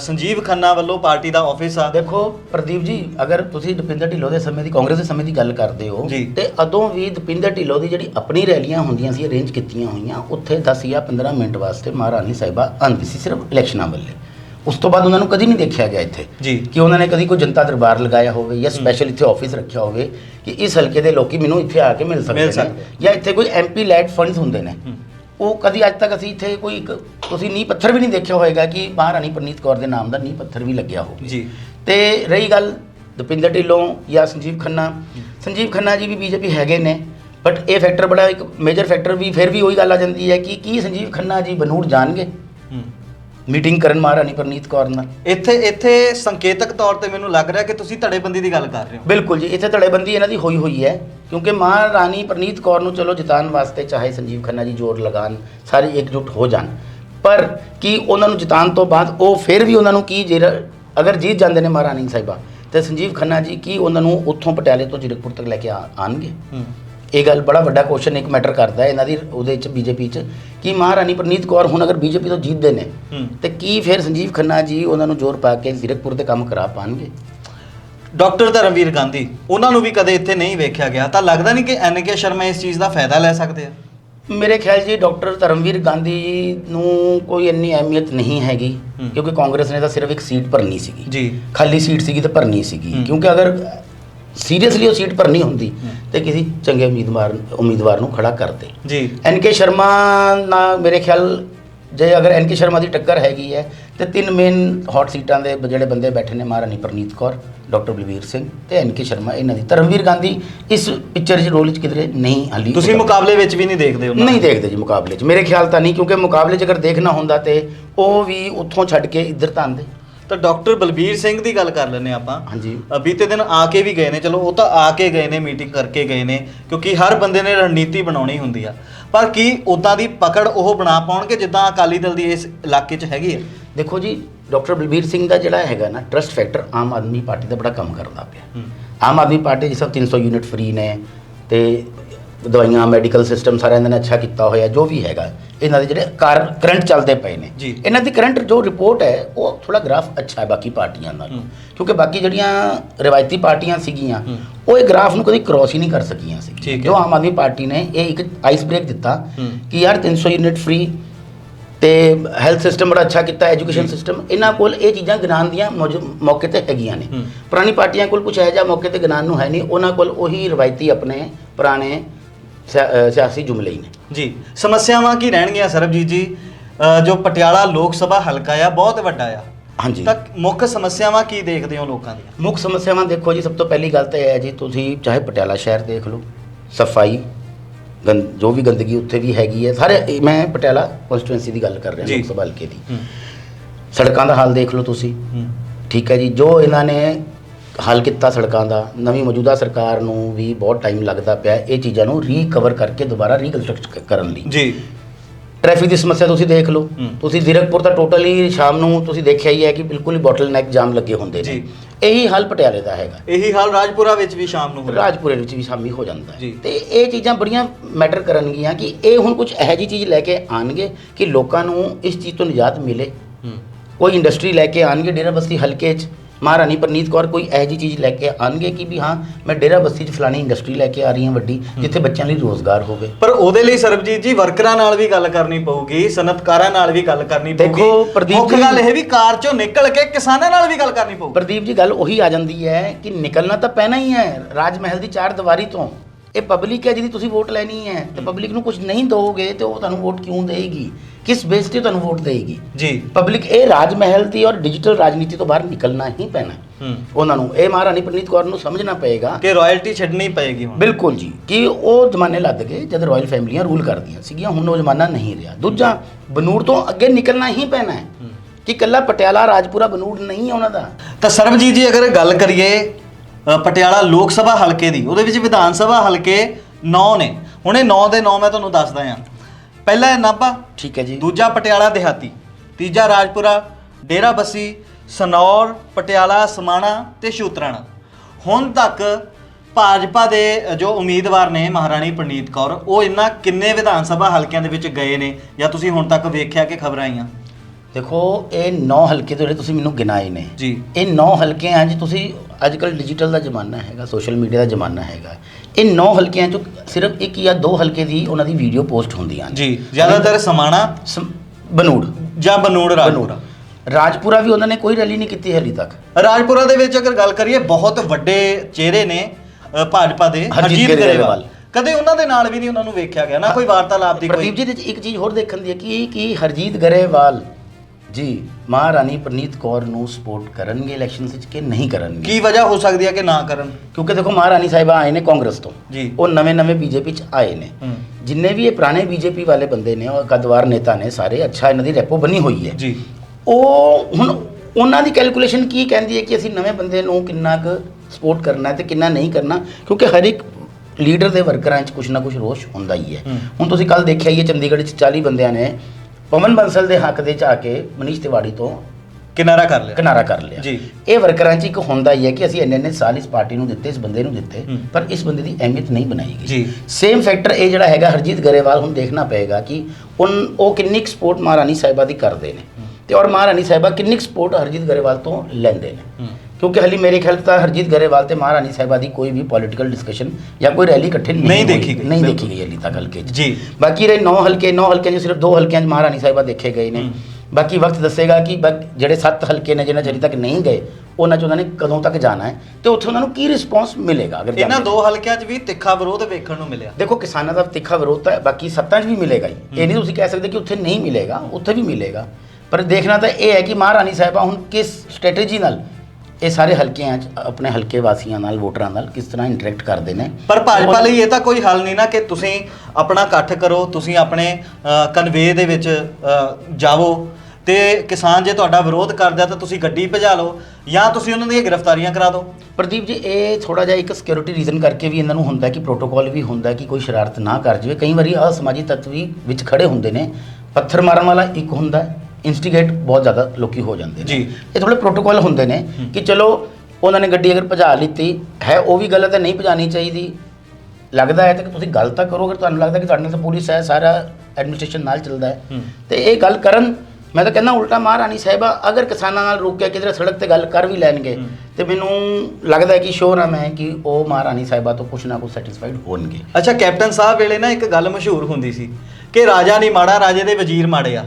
ਸੰਜੀਵ ਖੰਨਾ ਵੱਲੋਂ ਪਾਰਟੀ ਦਾ ਆਫਿਸ ਆ ਦੇਖੋ ਪ੍ਰਦੀਪ ਜੀ ਅਗਰ ਤੁਸੀਂ ਦਪਿੰਦਰ ਢਿੱਲੋਂ ਦੇ ਸਮੇਂ ਦੀ ਕਾਂਗਰਸ ਦੇ ਸਮੇਂ ਦੀ ਗੱਲ ਕਰਦੇ ਹੋ। ਤੇ ਅਦੋਂ ਵੀ ਦਪਿੰਦਰ ਢਿੱਲੋਂ ਦੀ ਜਿਹੜੀ ਆਪਣੀ ਰੈਲੀਆਂ ਹੁੰਦੀਆਂ ਸੀ ਅਰੇਂਜ ਕੀਤੀਆਂ ਹੋਈਆਂ ਉੱਥੇ 10 ਜਾਂ 15 ਮਿੰਟ ਵਾਸਤੇ ਮਹਾਰਾਣੀ ਸਾਹਿਬਾ ਆਉਂਦੀ ਸੀ ਸਿਰਫ ਇਲੈਕਸ਼ਨਾਂ ਵੇਲੇ ਉਸ ਤੋਂ ਬਾਅਦ ਉਹਨਾਂ ਨੂੰ ਕਦੀ ਨਹੀਂ ਦੇਖਿਆ ਗਿਆ ਇੱਥੇ। ਕਿ ਉਹਨਾਂ ਨੇ ਕਦੀ ਕੋਈ ਜਨਤਾ ਦਰਬਾਰ ਲਗਾਇਆ ਹੋਵੇ ਜਾਂ ਸਪੈਸ਼ਲ ਇੱਥੇ ਆਫਿਸ ਰੱਖਿਆ ਹੋਵੇ ਕਿ ਇਸ ਹਲਕੇ ਦੇ ਲੋਕੀ ਮੈਨੂੰ ਇੱਥੇ ਆ ਕੇ ਮਿਲ ਸਕਦੇ ਨੇ। ਜਾਂ ਇੱਥੇ ਕੋਈ ਐਮਪੀ ਲੈਡ ਫੰਡਸ ਹੁੰਦੇ ਨੇ। ਉਹ ਕਦੀ ਅੱਜ ਤੱਕ ਅਸੀਂ ਇੱਥੇ ਕੋਈ ਇੱਕ ਤੁਸੀਂ ਨੀਂਹ ਪੱਥਰ ਵੀ ਨਹੀਂ ਦੇਖਿਆ ਹੋਏਗਾ ਕਿ ਮਹਾਰਾਣੀ ਪ੍ਰਨੀਤ ਕੌਰ ਦੇ ਨਾਮ ਦਾ ਨੀਂਹ ਪੱਥਰ ਵੀ ਲੱਗਿਆ ਹੋਵੇ। ਜੀ। ਤੇ ਰਹੀ ਗੱਲ ਦਪਿੰਦਰ ਢਿੱਲੋਂ ਜਾਂ ਸੰਜੀਵ ਖੰਨਾ। ਸੰਜੀਵ ਖੰਨਾ ਜੀ ਵੀ ਬੀਜੇਪੀ ਹੈਗੇ ਨੇ ਬਟ ਇਹ ਫੈਕਟਰ ਬੜਾ ਇੱਕ ਮੇਜਰ ਫੈਕਟਰ ਵੀ ਫਿਰ ਵੀ ਉਹੀ ਗੱਲ ਆ ਜਾਂਦੀ ਹੈ ਕਿ ਕੀ ਸੰਜੀਵ ਖੰਨਾ ਜੀ ਬਨੂੜ ਜਾਣਗੇ? ਹੂੰ। ਮੀਟਿੰਗ ਕਰਨ ਮਹਾਰਾਣੀ ਪ੍ਰਨੀਤ ਕੌਰ ਨਾਲ। ਇੱਥੇ ਇੱਥੇ ਸੰਕੇਤਕ ਤੌਰ ਤੇ ਮੈਨੂੰ ਲੱਗ ਰਿਹਾ ਕਿ ਤੁਸੀਂ ਧੜੇਬੰਦੀ ਦੀ ਗੱਲ ਕਰ ਰਹੇ ਹੋ। ਬਿਲਕੁਲ ਜੀ ਇੱਥੇ ਧੜੇਬੰਦੀ ਇਹਨਾਂ ਦੀ ਹੋਈ ਹੋਈ ਹੈ ਕਿਉਂਕਿ ਮਹਾਰਾਣੀ ਪ੍ਰਨੀਤ ਕੌਰ ਨੂੰ ਚਲੋ ਜਿਤਾਉਣ ਵਾਸਤੇ ਚਾਹੇ ਸੰਜੀਵ ਖੰਨਾ ਜੀ ਜ਼ੋਰ ਲਗਾਉਣ ਸਾਰੇ ਇਕਜੁੱਟ ਹੋ ਜਾਣ। ਪਰ ਕੀ ਉਹਨਾਂ ਨੂੰ ਜਿਤਾਉਣ ਤੋਂ ਬਾਅਦ ਉਹ ਫਿਰ ਵੀ ਉਹਨਾਂ ਨੂੰ ਕੀ ਜਿਹੜਾ ਅਗਰ ਜੀਤ ਜਾਂਦੇ ਨੇ ਮਹਾਰਾਣੀ ਸਾਹਿਬਾ ਤੇ ਸੰਜੀਵ ਖੰਨਾ ਜੀ ਕੀ ਉਹਨਾਂ ਨੂੰ ਉੱਥੋਂ ਪਟਿਆਲੇ ਤੋਂ ਜ਼ੀਰਕਪੁਰ ਤੱਕ ਲੈ ਕੇ ਆ- ਆਉਣਗੇ? ਹੂੰ। ਇਹ ਗੱਲ ਬੜਾ ਵੱਡਾ ਕੁਐਸਚਨ ਇੱਕ ਮੈਟਰ ਕਰਦਾ ਹੈ ਇਹਨਾਂ ਦੀ ਉਹਦੇ ਵਿੱਚ ਬੀਜੇਪੀ 'ਚ ਕਿ ਮਹਾਰਾਣੀ ਪ੍ਰਨੀਤ ਕੌਰ ਹੁਣ ਅਗਰ ਬੀਜੇਪੀ ਤੋਂ ਜਿੱਤਦੇ ਨੇ ਤੇ ਕੀ ਫਿਰ ਸੰਜੀਵ ਖੰਨਾ ਜੀ ਉਹਨਾਂ ਨੂੰ ਜ਼ੋਰ ਪਾ ਕੇ ਜ਼ੀਰਕਪੁਰ ਤੇ ਕੰਮ ਕਰਾ ਪਾਣਗੇ? ਡਾਕਟਰ ਧਰਮਵੀਰ ਗਾਂਧੀ ਉਹਨਾਂ ਨੂੰ ਵੀ ਕਦੇ ਇੱਥੇ ਨਹੀਂ ਵੇਖਿਆ ਗਿਆ ਤਾਂ ਲੱਗਦਾ ਨਹੀਂ ਕਿ ਐਨਕੇ ਸ਼ਰਮਾ ਇਸ ਚੀਜ਼ ਦਾ ਫਾਇਦਾ ਲੈ ਸਕਦੇ ਆ? ਮੇਰੇ ਖਿਆਲ ਜੀ ਡਾਕਟਰ ਧਰਮਵੀਰ ਗਾਂਧੀ ਨੂੰ ਕੋਈ ਇੰਨੀ ਅਹਿਮੀਅਤ ਨਹੀਂ ਹੈਗੀ। ਕਿਉਂਕਿ ਕਾਂਗਰਸ ਨੇ ਤਾਂ ਸਿਰਫ ਇੱਕ ਸੀਟ ਭਰਨੀ ਸੀਗੀ। ਜੀ। ਖਾਲੀ ਸੀਟ ਸੀਗੀ ਤੇ ਭਰਨੀ ਸੀਗੀ। ਕਿਉਂਕਿ ਅਗਰ ਸੀਰੀਅਸਲੀ ਉਹ ਸੀਟ ਭਰਨੀ ਹੁੰਦੀ। ਤੇ ਕਿਸੇ ਚੰਗੇ ਉਮੀਦਵਾਰ ਉਮੀਦਵਾਰ ਨੂੰ ਖੜਾ ਕਰਦੇ ਜੀ। ਐਨ ਕੇ ਸ਼ਰਮਾ ਨਾਲ ਮੇਰੇ ਖਿਆਲ ਜੇ ਅਗਰ ਐਨ ਕੇ ਸ਼ਰਮਾ ਦੀ ਟੱਕਰ ਹੈਗੀ ਹੈ ਤੇ ਤਿੰਨ ਮੇਨ ਹੌਟ ਸੀਟਾਂ ਦੇ ਜਿਹੜੇ ਬੰਦੇ ਬੈਠੇ ਨੇ ਮਹਾਰਾਣੀ ਪ੍ਰਨੀਤ ਕੌਰ ਡਾਕਟਰ ਬਲਵੀਰ ਸਿੰਘ ਤੇ ਐਨ ਕੇ ਸ਼ਰਮਾ ਇਹਨਾਂ ਦੀ। ਧਰਮਵੀਰ ਗਾਂਧੀ ਇਸ ਪਿਕਚਰ 'ਚ ਰੋਲ 'ਚ ਕਿਧਰੇ ਨਹੀਂ ਹਾਲੀ ਤੁਸੀਂ ਮੁਕਾਬਲੇ ਵਿੱਚ ਵੀ ਨਹੀਂ ਦੇਖਦੇ ਉਹਨਾਂ ਨਹੀਂ? ਦੇਖਦੇ ਜੀ ਮੁਕਾਬਲੇ 'ਚ। ਮੇਰੇ ਖਿਆਲ ਤਾਂ ਨਹੀਂ ਕਿਉਂਕਿ ਮੁਕਾਬਲੇ 'ਚ ਅਗਰ ਦੇਖਣਾ ਹੁੰਦਾ ਤੇ ਉਹ ਵੀ ਉੱਥੋਂ ਛੱਡ ਕੇ ਇੱਧਰ ਤਾਂ ਆਉਂਦੇ। ਤਾਂ ਡਾਕਟਰ ਬਲਬੀਰ ਸਿੰਘ ਦੀ ਗੱਲ ਕਰ ਲੈਂਦੇ ਆਪਾਂ। ਹਾਂਜੀ। ਅ, ਬੀਤੇ ਦਿਨ ਆ ਕੇ ਵੀ ਗਏ ਨੇ। ਚਲੋ ਉਹ ਤਾਂ ਆ ਕੇ ਗਏ ਨੇ ਮੀਟਿੰਗ ਕਰਕੇ ਗਏ ਨੇ ਕਿਉਂਕਿ ਹਰ ਬੰਦੇ ਨੇ ਰਣਨੀਤੀ ਬਣਾਉਣੀ ਹੁੰਦੀ ਆ। ਪਰ ਕੀ ਉਦਾਂ ਦੀ ਪਕੜ ਉਹ ਬਣਾ ਪਾਉਣਗੇ ਜਿੱਦਾਂ ਅਕਾਲੀ ਦਲ ਦੀ ਇਸ ਇਲਾਕੇ 'ਚ ਹੈਗੀ ਹੈ ਦੇਖੋ ਜੀ ਡਾਕਟਰ ਬਲਬੀਰ ਸਿੰਘ ਦਾ ਜਿਹੜਾ ਹੈਗਾ ਨਾ trust factor Aam Aadmi party ਦਾ ਬੜਾ ਕੰਮ ਕਰਦਾ ਪਿਆ। ਆਮ ਆਦਮੀ ਪਾਰਟੀ ਜਿਸ ਤਰ੍ਹਾਂ 300 ਯੂਨਿਟ ਫ੍ਰੀ ਨੇ ਤੇ ਦਵਾਈਆਂ ਮੈਡੀਕਲ ਸਿਸਟਮ ਸਾਰਾ ਇਹਨਾਂ ਨੇ ਅੱਛਾ ਕੀਤਾ ਹੋਇਆ ਜੋ ਵੀ ਹੈਗਾ ਇਹਨਾਂ ਦੇ ਜਿਹੜੇ ਕਾਰ ਕਰੰਟ ਚੱਲਦੇ ਪਏ ਨੇ ਜੀ। ਇਹਨਾਂ ਦੀ ਕਰੰਟ ਜੋ ਰਿਪੋਰਟ ਹੈ ਉਹ ਥੋੜਾ ਗ੍ਰਾਫ ਅੱਛਾ ਹੈ ਬਾਕੀ ਪਾਰਟੀਆਂ ਨਾਲੋਂ। ਕਿਉਂਕਿ ਬਾਕੀ ਜਿਹੜੀਆਂ ਰਿਵਾਇਤੀ ਪਾਰਟੀਆਂ ਸੀਗੀਆਂ। ਉਹ ਇਹ ਗ੍ਰਾਫ ਨੂੰ ਕਦੀ ਕ੍ਰੋਸ ਹੀ ਨਹੀਂ ਕਰ ਸਕੀਆਂ ਸੀ ਠੀਕ। ਜੋ ਆਮ ਆਦਮੀ ਪਾਰਟੀ ਨੇ ਇਹ ਇੱਕ ਆਈਸ ਬ੍ਰੇਕ ਦਿੱਤਾ। ਕਿ ਯਾਰ 300 ਯੂਨਿਟ ਫ੍ਰੀ ਤੇ ਹੈਲਥ ਸਿਸਟਮ ਬੜਾ ਅੱਛਾ ਕੀਤਾ ਐਜੂਕੇਸ਼ਨ ਸਿਸਟਮ ਇਹਨਾਂ ਕੋਲ ਇਹ ਚੀਜ਼ਾਂ ਗਿਣਾਉਣ ਦੀਆਂ ਮੌਜੂ- ਮੌਕੇ ਤੇ ਹੈਗੀਆਂ ਨੇ। ਪੁਰਾਣੀ ਪਾਰਟੀਆਂ ਕੋਲ ਕੁਝ ਇਹੋ ਜਿਹਾ ਮੌਕੇ ਤੇ ਗਿਣਾਉਣ ਨੂੰ ਹੈ ਨਹੀਂ ਉਹਨਾਂ ਕੋਲ ਉਹੀ ਰਵਾਇਤੀ ਆਪਣੇ ਪੁਰਾਣੇ ਸਿਆ- ਅ, ਸਿਆਸੀ ਜੁਮਲੇ ਹੀ ਨੇ। ਜੀ ਸਮੱਸਿਆਵਾਂ ਕੀ ਰਹਿਣਗੀਆਂ ਸਰਬਜੀਤ ਜੀ? ਅ, ਜੋ ਪਟਿਆਲਾ ਲੋਕ ਸਭਾ ਹਲਕਾ ਆ ਬਹੁਤ ਵੱਡਾ ਆ। ਹਾਂਜੀ। ਤਾਂ ਮੁੱਖ ਸਮੱਸਿਆਵਾਂ ਕੀ ਦੇਖਦੇ ਹੋ ਲੋਕਾਂ ਦੀਆਂ? ਮੁੱਖ ਸਮੱਸਿਆਵਾਂ ਦੇਖੋ ਜੀ ਸਭ ਤੋਂ ਪਹਿਲੀ ਗੱਲ ਤਾਂ ਇਹ ਹੈ ਜੀ ਤੁਸੀਂ ਚਾਹੇ ਪਟਿਆਲਾ ਸ਼ਹਿਰ ਦੇਖ ਲਓ ਸਫ਼ਾਈ ਗੰਦ ਜੋ ਵੀ ਗੰਦਗੀ ਉੱਥੇ ਵੀ ਹੈਗੀ ਹੈ ਸਾਰੇ ਇਹ ਮੈਂ ਪਟਿਆਲਾ ਕਨਸਟੀਟੂਐਂਸੀ ਦੀ ਗੱਲ ਕਰ ਰਿਹਾ ਜੀ। ਲੋਕ ਸਭਾ ਹਲਕੇ ਦੀ। ਹੂੰ। ਸੜਕਾਂ ਦਾ ਹਾਲ ਦੇਖ ਲਓ ਤੁਸੀਂ। ਹੂੰ। ਠੀਕ ਹੈ ਜੀ ਜੋ ਇਹਨਾਂ ਨੇ ਹੱਲ ਕੀਤਾ ਸੜਕਾਂ ਦਾ ਨਵੀਂ ਮੌਜੂਦਾ ਸਰਕਾਰ ਨੂੰ ਵੀ ਬਹੁਤ ਟਾਈਮ ਲੱਗਦਾ ਪਿਆ ਇਹ ਚੀਜ਼ਾਂ ਨੂੰ ਰੀਕਵਰ ਕਰਕੇ ਦੁਬਾਰਾ ਰੀਕਨਸਟਰਕਟ ਕਰਨ ਲਈ। ਜੀ। ਟ੍ਰੈਫਿਕ ਦੀ ਸਮੱਸਿਆ ਤੁਸੀਂ ਦੇਖ ਲਓ। ਤੁਸੀਂ ਜ਼ੀਰਕਪੁਰ ਤਾਂ ਟੋਟਲੀ ਸ਼ਾਮ ਨੂੰ ਤੁਸੀਂ ਦੇਖਿਆ ਹੀ ਹੈ ਕਿ ਬਿਲਕੁਲ ਹੀ ਬੋਟਲ ਨੈਕ ਜਾਮ ਲੱਗੇ ਹੁੰਦੇ ਨੇ। ਜੀ। ਇਹੀ ਹਾਲ ਪਟਿਆਲੇ ਦਾ ਹੈਗਾ। ਇਹੀ ਹਾਲ ਰਾਜਪੁਰਾ ਵਿੱਚ ਵੀ ਸ਼ਾਮ ਨੂੰ ਹੋ ਰਿਹਾ ਰਾਜਪੁਰੇ ਵਿੱਚ ਵੀ ਸ਼ਾਮੀ ਹੋ ਜਾਂਦਾ ਜੀ। ਹੈ ਤੇ ਇਹ ਚੀਜ਼ਾਂ ਬੜੀਆਂ ਮੈਟਰ ਕਰਨਗੀਆਂ ਕਿ ਇਹ ਹੁਣ ਕੁਝ ਇਹੋ ਜਿਹੀ ਚੀਜ਼ ਲੈ ਕੇ ਆਣਗੇ ਕਿ ਲੋਕਾਂ ਨੂੰ ਇਸ ਚੀਜ਼ ਤੋਂ ਨਿਜਾਤ ਮਿਲੇ। ਕੋਈ ਇੰਡਸਟਰੀ ਲੈ ਕੇ ਆਣਗੇ ਡੇਰਾ ਬਸਤੀ ਹਲਕੇ 'ਚ। ਮਹਾਰਾਣੀ ਪ੍ਰਨੀਤ ਕੌਰ ਕੋਈ ਇਹੋ ਜਿਹੀ ਚੀਜ਼ ਲੈ ਕੇ ਆਣਗੇ ਕਿ ਵੀ ਹਾਂ ਮੈਂ ਡੇਰਾ ਬਸਤੀ 'ਚ ਫਲਾਣੀ ਇੰਡਸਟਰੀ ਲੈ ਕੇ ਆ ਰਹੀ ਹਾਂ ਵੱਡੀ ਜਿੱਥੇ ਬੱਚਿਆਂ ਲਈ ਰੋਜ਼ਗਾਰ ਹੋਵੇ। ਪਰ ਉਹਦੇ ਲਈ ਸਰਬਜੀਤ ਜੀ ਵਰਕਰਾਂ ਨਾਲ ਵੀ ਗੱਲ ਕਰਨੀ ਪਊਗੀ ਸਨਅਤਕਾਰਾਂ ਨਾਲ ਵੀ ਗੱਲ ਕਰਨੀ ਪਊਗੀ। ਦੇਖੋ, ਪ੍ਰਦੀਪ ਮੁੱਖ ਜੀ- ਗੱਲ ਇਹ ਵੀ ਕਾਰ ਚੋਂ ਨਿਕਲ ਕੇ ਕਿਸਾਨਾਂ ਨਾਲ ਵੀ ਗੱਲ ਕਰਨੀ ਪਊਗੀ। ਪ੍ਰਦੀਪ ਜੀ ਗੱਲ ਉਹੀ ਆ ਜਾਂਦੀ ਹੈ ਕਿ ਨਿਕਲਣਾ ਤਾਂ ਪੈਣਾ ਹੀ ਹੈ ਰਾਜ ਮਹਿਲ ਦੀ ਚਾਰ ਦੀਵਾਰੀ ਤੋਂ। ਇਹ ਪਬਲਿਕ ਹੈ ਜਿਹਦੀ ਤੁਸੀਂ ਵੋਟ ਲੈਣੀ ਹੈ ਤੇ ਪਬਲਿਕ ਨੂੰ ਕੁਝ ਨਹੀਂ ਦੋਗੇ ਤੇ ਉਹ ਤੁਹਾਨੂੰ ਵੋਟ ਕਿਉਂ ਦੇਗੀ ਕਿਸ ਬੇਸ ਤੇ ਤੁਹਾਨੂੰ ਵੋਟ ਦੇਗੀ ਜੀ ਪਬਲਿਕ ਇਹ ਰਾਜ ਮਹਿਲ ਦੀ ਔਰ ਡਿਜੀਟਲ ਰਾਜਨੀਤੀ ਤੋਂ ਬਾਹਰ ਨਿਕਲਣਾ ਹੀ ਪੈਣਾ ਹੂੰ ਉਹਨਾਂ ਨੂੰ ਇਹ ਮਹਾਰਾਣੀ ਪ੍ਰਨੀਤ ਕੌਰ ਨੂੰ ਸਮਝਣਾ ਪਏਗਾ ਕਿ ਰਾਇਲਟੀ ਛੱਡਣੀ ਪਏਗੀ ਹੁਣ ਬਿਲਕੁਲ ਜੀ ਕਿ ਉਹ ਜ਼ਮਾਨੇ ਲੱਗ ਗਏ ਜਦ ਰਾਇਲ ਫੈਮਲੀਆਂ ਰੂਲ ਕਰਦੀਆਂ ਸੀਗੀਆਂ ਹੁਣ ਉਹ ਜ਼ਮਾਨਾ ਨਹੀਂ ਰਿਹਾ ਦੂਜਾ ਬਨੂੜ ਤੋਂ ਅੱਗੇ ਨਿਕਲਣਾ ਹੀ ਪੈਣਾ ਹੈ ਹੂੰ। ਕਿ ਕੱਲਾ ਪਟਿਆਲਾ ਰਾਜਪੁਰਾ ਬਨੂੜ ਨਹੀਂ ਹੈ ਉਹਨਾਂ ਦਾ ਤਾਂ ਸਰਬਜੀਤ ਜੀ ਅਗਰ ਗੱਲ ਕਰੀਏ ਪਟਿਆਲਾ ਲੋਕ ਸਭਾ ਹਲਕੇ ਦੀ ਉਹਦੇ ਵਿੱਚ ਵਿਧਾਨ ਸਭਾ ਹਲਕੇ 9 ਨੇ ਹੁਣ ਇਹ 9 ਦੇ 9 ਮੈਂ ਤੁਹਾਨੂੰ ਦੱਸਦਾ ਆ ਪਹਿਲਾ ਹੈ ਨਾਭਾ ਠੀਕ ਹੈ ਜੀ। ਦੂਜਾ ਪਟਿਆਲਾ ਦਿਹਾਤੀ ਤੀਜਾ ਰਾਜਪੁਰਾ ਡੇਰਾ ਬੱਸੀ ਸਨੌਰ ਪਟਿਆਲਾ ਸਮਾਣਾ ਤੇ ਸ਼ੂਤਰਾਣਾ ਹੁਣ ਤੱਕ ਭਾਜਪਾ ਦੇ ਜੋ ਉਮੀਦਵਾਰ ਨੇ ਮਹਾਰਾਣੀ ਪ੍ਰਨੀਤ ਕੌਰ ਉਹ ਇਹਨਾਂ ਕਿੰਨੇ ਵਿਧਾਨ ਸਭਾ ਹਲਕਿਆਂ ਦੇ ਵਿੱਚ ਗਏ ਨੇ ਜਾਂ ਤੁਸੀਂ ਹੁਣ ਤੱਕ ਵੇਖਿਆ ਕਿ ਖਬਰਾਂ ਆਈਆਂ? ਦੇਖੋ ਇਹ 9 ਹਲਕੇ ਜਿਹੜੇ ਤੁਸੀਂ ਮੈਨੂੰ ਗਿਣਾਏ ਨੇ ਜੀ। ਇਹ 9 ਹਲਕੇ ਆ ਜੀ ਤੁਸੀਂ ਅੱਜ ਕੱਲ ਡਿਜੀਟਲ ਦਾ ਜ਼ਮਾਨਾ ਹੈਗਾ ਸੋਸ਼ਲ ਮੀਡੀਆ ਦਾ ਜ਼ਮਾਨਾ ਹੈਗਾ। ਇਹ 9 ਹਲਕਿਆਂ ਚੋਂ ਸਿਰਫ ਇੱਕ ਜਾਂ ਦੋ ਹਲਕੇ ਦੀ ਉਹਨਾਂ ਦੀ ਵੀਡੀਓ ਪੋਸਟ ਹੁੰਦੀਆਂ ਨੇ। ਜੀ ਜ਼ਿਆਦਾਤਰ ਸਮਾਣਾ? ਸਮ- ਬਨੂੜ। ਜਾਂ ਬਨੂੜ ਰਾਜਪੁਰਾ ਰਾਜਪੁਰਾ ਵੀ ਉਹਨਾਂ ਨੇ ਕੋਈ ਰੈਲੀ ਨਹੀਂ ਕੀਤੀ ਹਾਲੇ ਤੱਕ। ਰਾਜਪੁਰਾ ਦੇ ਵਿੱਚ ਅਗਰ ਗੱਲ ਕਰੀਏ ਬਹੁਤ ਵੱਡੇ ਚਿਹਰੇ ਨੇ ਭਾਜਪਾ ਦੇ ਹਰਜੀਤ ਗਰੇਵਾਲ। ਕਦੇ ਉਹਨਾਂ ਦੇ ਨਾਲ ਵੀ ਨਹੀਂ ਉਹਨਾਂ ਨੂੰ ਵੇਖਿਆ ਗਿਆ। ਨਾ ਕੋਈ ਵਾਰਤਾਲਾਪ ਦੀ ਕੋਈ ਪ੍ਰਦੀਪ ਜੀ ਦੇ ਇੱਕ ਚੀਜ਼ ਹੋਰ ਦੇਖਣ ਦੀ ਹੈ ਕਿ ਕਿ ਹਰਜੀਤ ਗਰੇਵਾਲ ਜੀ ਮਹਾਰਾਣੀ ਪ੍ਰਨੀਤ ਕੌਰ ਨੂੰ ਸਪੋਰਟ ਕਰਨਗੇ ਇਲੈਕਸ਼ਨਸ ਵਿੱਚ ਕਿ ਨਹੀਂ ਕਰਨਗੇ? ਕੀ ਵਜ੍ਹਾ ਹੋ ਸਕਦੀ ਹੈ ਕਿ ਨਾ ਕਰਨ? ਕਿਉਂਕਿ ਦੇਖੋ ਮਹਾਰਾਣੀ ਸਾਹਿਬਾ ਆਏ ਨੇ ਕਾਂਗਰਸ ਤੋਂ। ਜੀ। ਉਹ ਨਵੇਂ ਨਵੇਂ ਬੀਜੇਪੀ ਚ ਆਏ ਨੇ। ਹੂੰ। ਜਿੰਨੇ ਵੀ ਇਹ ਪੁਰਾਣੇ ਬੀਜੇਪੀ ਵਾਲੇ ਬੰਦੇ ਨੇ ਉਹ ਕਦਵਾਰ ਨੇਤਾ ਨੇ ਸਾਰੇ ਅੱਛਾ ਇਹਨਾਂ ਦੀ ਰੈਪੋ ਬਣੀ ਹੋਈ ਹੈ। ਜੀ। ਉਹ ਹੁਣ ਉਹਨਾਂ ਦੀ ਕੈਲਕੂਲੇਸ਼ਨ ਕੀ ਕਹਿੰਦੀ ਹੈ ਕਿ ਅਸੀਂ ਨਵੇਂ ਬੰਦੇ ਨੂੰ ਕਿੰਨਾ ਕੁ ਸਪੋਰਟ ਕਰਨਾ ਹੈ ਤੇ ਕਿੰਨਾ ਨਹੀਂ ਕਰਨਾ? ਕਿਉਂਕਿ ਹਰ ਇੱਕ ਲੀਡਰ ਦੇ ਵਰਕਰਾਂ 'ਚ ਕੁਛ ਨਾ ਕੁਛ ਰੋਸ਼ ਹੁੰਦਾ ਹੀ ਹੈ। ਹੂੰ। ਹੁਣ ਤੁਸੀਂ ਕੱਲ ਦੇਖਿਆ ਹੀ ਹੈ ਚੰਡੀਗੜ੍ਹ 'ਚ 40 ਬੰਦਿਆਂ ਨੇ ਪਵਨ ਬੰਸਲ ਦੇ ਹੱਕ ਦੇ 'ਚ ਆ ਕੇ ਮਨੀਸ਼ ਤਿਵਾੜੀ ਤੋਂ ਕਿਨਾਰਾ ਕਰ ਲਿਆ ਕਿਨਾਰਾ ਕਰ ਲਿਆ ਜੀ। ਇਹ ਵਰਕਰਾਂ 'ਚ ਇੱਕ ਹੁੰਦਾ ਹੀ ਹੈ ਕਿ ਅਸੀਂ ਇੰਨੇ ਇੰਨੇ ਸਾਲ ਇਸ ਪਾਰਟੀ ਨੂੰ ਦਿੱਤੇ ਇਸ ਬੰਦੇ ਨੂੰ ਦਿੱਤੇ ਹੂੰ। ਪਰ ਇਸ ਬੰਦੇ ਦੀ ਅਹਿਮੀਅਤ ਨਹੀਂ ਬਣਾਈ ਗਈ ਜੀ। ਸੇਮ ਫੈਕਟਰ ਇਹ ਜਿਹੜਾ ਹੈਗਾ ਹਰਜੀਤ ਗਰੇਵਾਲ ਹੁਣ ਦੇਖਣਾ ਪਏਗਾ ਕਿ ਉਨ ਉਹ ਕਿੰਨੀ ਸਪੋਰਟ ਮਹਾਰਾਣੀ ਸਾਹਿਬਾ ਦੀ ਕਰਦੇ ਨੇ ਤੇ ਔਰ ਮਹਾਰਾਣੀ ਸਾਹਿਬਾ ਕਿੰਨੀ ਸਪੋਰਟ ਹਰਜੀਤ ਗਰੇਵਾਲ ਤੋਂ ਲੈਂਦੇ ਨੇ ਹੂੰ। ਕਿਉਂਕਿ ਹਲੀ ਮੇਰੇ ਖਿਆਲ ਤਾਂ ਹਰਜੀਤ ਗਰੇਵਾਲ ਤੇ ਮਹਾਰਾਣੀ ਸਾਹਿਬਾ ਦੀ ਕੋਈ ਵੀ ਪੋਲੀਟੀਕਲ ਡਿਸਕਸ਼ਨ ਜਾਂ ਕੋਈ ਰੈਲੀ ਇਕੱਠੇ ਨਹੀਂ ਦੇਖੀ ਗਈ, ਨਹੀਂ। ਦੇਖੀ ਗਈ ਹਲੀ ਤੱਕ ਹਲਕੇ 'ਚ ਜੀ। ਬਾਕੀ ਰਹੇ 9 ਹਲਕੇ 9 ਹਲਕਿਆਂ 'ਚ ਸਿਰਫ ਦੋ ਹਲਕਿਆਂ 'ਚ ਮਹਾਰਾਣੀ ਸਾਹਿਬਾ ਦੇਖੇ ਗਏ ਨੇ। ਬਾਕੀ ਵਕਤ ਦੱਸੇਗਾ ਕਿ ਜਿਹੜੇ 7 ਹਲਕੇ ਨੇ ਜਿਨ੍ਹਾਂ 'ਚ ਹਜੇ ਤੱਕ ਨਹੀਂ ਗਏ ਉਹਨਾਂ 'ਚ ਉਹਨਾਂ ਨੇ ਕਦੋਂ ਤੱਕ ਜਾਣਾ ਹੈ ਤੇ ਉੱਥੇ ਉਹਨਾਂ ਨੂੰ ਕੀ ਰਿਸਪੌਂਸ ਮਿਲੇਗਾ ਅਗਰ ਇਹਨਾਂ ਦੋ ਹਲਕਿਆਂ 'ਚ ਵੀ ਤਿੱਖਾ ਵਿਰੋਧ ਵੇਖਣ ਨੂੰ ਮਿਲਿਆ ਦੇਖੋ ਕਿਸਾਨਾਂ ਦਾ ਤਿੱਖਾ ਵਿਰੋਧ ਤਾਂ ਹੈ, ਬਾਕੀ ਸੱਤਾਂ 'ਚ ਵੀ ਮਿਲੇਗਾ ਹੀ ਇਹ ਨਹੀਂ ਤੁਸੀਂ ਕਹਿ ਸਕਦੇ ਕਿ ਉੱਥੇ ਨਹੀਂ ਮਿਲੇਗਾ ਉੱਥੇ ਵੀ ਮਿਲੇਗਾ ਪਰ ਦੇਖਣਾ ਤਾਂ ਇਹ ਹੈ ਕਿ ਮਹਾਰਾਣੀ ਸਾਹਿਬਾ ਹੁਣ ਕਿਸ ਸਟ੍ਰੈਟੇਜੀ ਨਾਲ ਇਹ ਸਾਰੇ ਹਲਕਿਆਂ 'ਚ ਆਪਣੇ ਹਲਕੇ ਵਾਸੀਆਂ ਨਾਲ ਵੋਟਰਾਂ ਨਾਲ ਕਿਸ ਤਰ੍ਹਾਂ ਇੰਟਰੈਕਟ ਕਰਦੇ ਨੇ? ਪਰ ਭਾਜਪਾ ਲਈ ਇਹ ਤਾਂ ਕੋਈ ਹੱਲ ਨਹੀਂ ਨਾ ਕਿ ਤੁਸੀਂ ਆਪਣਾ ਇਕੱਠ ਕਰੋ ਤੁਸੀਂ ਆਪਣੇ ਕਨਵੇ ਦੇ ਵਿੱਚ ਅ, ਜਾਵੋ ਤੇ ਕਿਸਾਨ ਜੇ ਤੁਹਾਡਾ ਵਿਰੋਧ ਕਰਦਾ ਤਾਂ ਤੁਸੀਂ ਗੱਡੀ ਭਜਾ ਲਓ ਜਾਂ ਤੁਸੀਂ ਉਹਨਾਂ ਦੀਆਂ ਗ੍ਰਿਫਤਾਰੀਆਂ ਕਰਾ ਦਿਓ। ਪ੍ਰਦੀਪ ਜੀ ਇਹ ਥੋੜਾ ਜਿਹਾ ਇੱਕ ਸਿਕਿਉਰਿਟੀ ਰੀਜ਼ਨ ਕਰਕੇ ਵੀ ਇਹਨਾਂ ਨੂੰ ਹੁੰਦਾ ਕਿ ਪ੍ਰੋਟੋਕਾਲ ਵੀ ਹੁੰਦਾ ਕਿ ਕੋਈ ਸ਼ਰਾਰਤ ਨਾ ਕਰ ਜਾਵੇ। ਕਈ ਵਾਰੀ ਅਸਮਾਜੀ ਤੱਤ ਵੀ ਵਿੱਚ ਖੜੇ ਹੁੰਦੇ ਨੇ। ਪੱਥਰ ਮਾਰਨ ਵਾਲਾ ਇੱਕ ਹੁੰਦਾ। ਇਨਸਟੀਗੇਟ ਬਹੁਤ ਜ਼ਿਆਦਾ ਲੋਕੀ ਹੋ ਜਾਂਦੇ ਨੇ ਜੀ। ਇਹ ਥੋੜੇ ਪ੍ਰੋਟੋਕਾਲ ਹੁੰਦੇ ਨੇ ਕਿ ਚਲੋ ਉਹਨਾਂ ਨੇ ਗੱਡੀ ਅਗਰ ਭਜਾ ਲਿੱਤੀ ਹੈ ਉਹ ਵੀ ਗਲਤ ਹੈ ਨਹੀਂ ਭਜਾਣੀ ਚਾਹੀਦੀ ਲੱਗਦਾ ਹੈ ਤਾਂ ਕਿ ਤੁਸੀਂ ਗੱਲ ਤਾਂ ਕਰੋ ਅਗਰ ਤੁਹਾਨੂੰ ਲੱਗਦਾ ਕਿ ਤੁਹਾਡੇ ਨਾਲ ਤਾਂ ਪੁਲਿਸ ਹੈ ਸਾਰਾ ਐਡਮਿਨਿਸਟ੍ਰੇਸ਼ਨ ਨਾਲ ਚੱਲਦਾ ਹੈ। ਤੇ ਇਹ ਗੱਲ ਕਰਨ ਮੈਂ ਤਾਂ ਕਹਿੰਦਾ ਉਲਟਾ ਮਹਾਰਾਣੀ ਸਾਹਿਬਾ ਅਗਰ ਕਿਸਾਨਾਂ ਨਾਲ ਰੁਕ ਕੇ ਕਿਧਰੇ ਸੜਕ ਤੇ ਗੱਲ ਕਰ ਵੀ ਲੈਣਗੇ। ਤੇ ਮੈਨੂੰ ਲੱਗਦਾ ਹੈ ਕਿ ਸ਼ੋਰ ਆ ਮੈਂ ਕਿ ਉਹ ਮਹਾਰਾਣੀ ਸਾਹਿਬਾ ਤੋਂ ਕੁਛ ਨਾ ਕੁਛ ਸੈਟੀਸਫਾਈਡ ਹੋਣਗੇ ਅੱਛਾ ਕੈਪਟਨ ਸਾਹਿਬ ਵੇਲੇ ਨਾ ਇੱਕ ਗੱਲ ਮਸ਼ਹੂਰ ਹੁੰਦੀ ਸੀ ਕਿ ਰਾਜਾ ਨਹੀਂ ਮਾੜਾ ਰਾਜੇ ਦੇ ਵਜ਼ੀਰ ਮਾੜੇ ਆ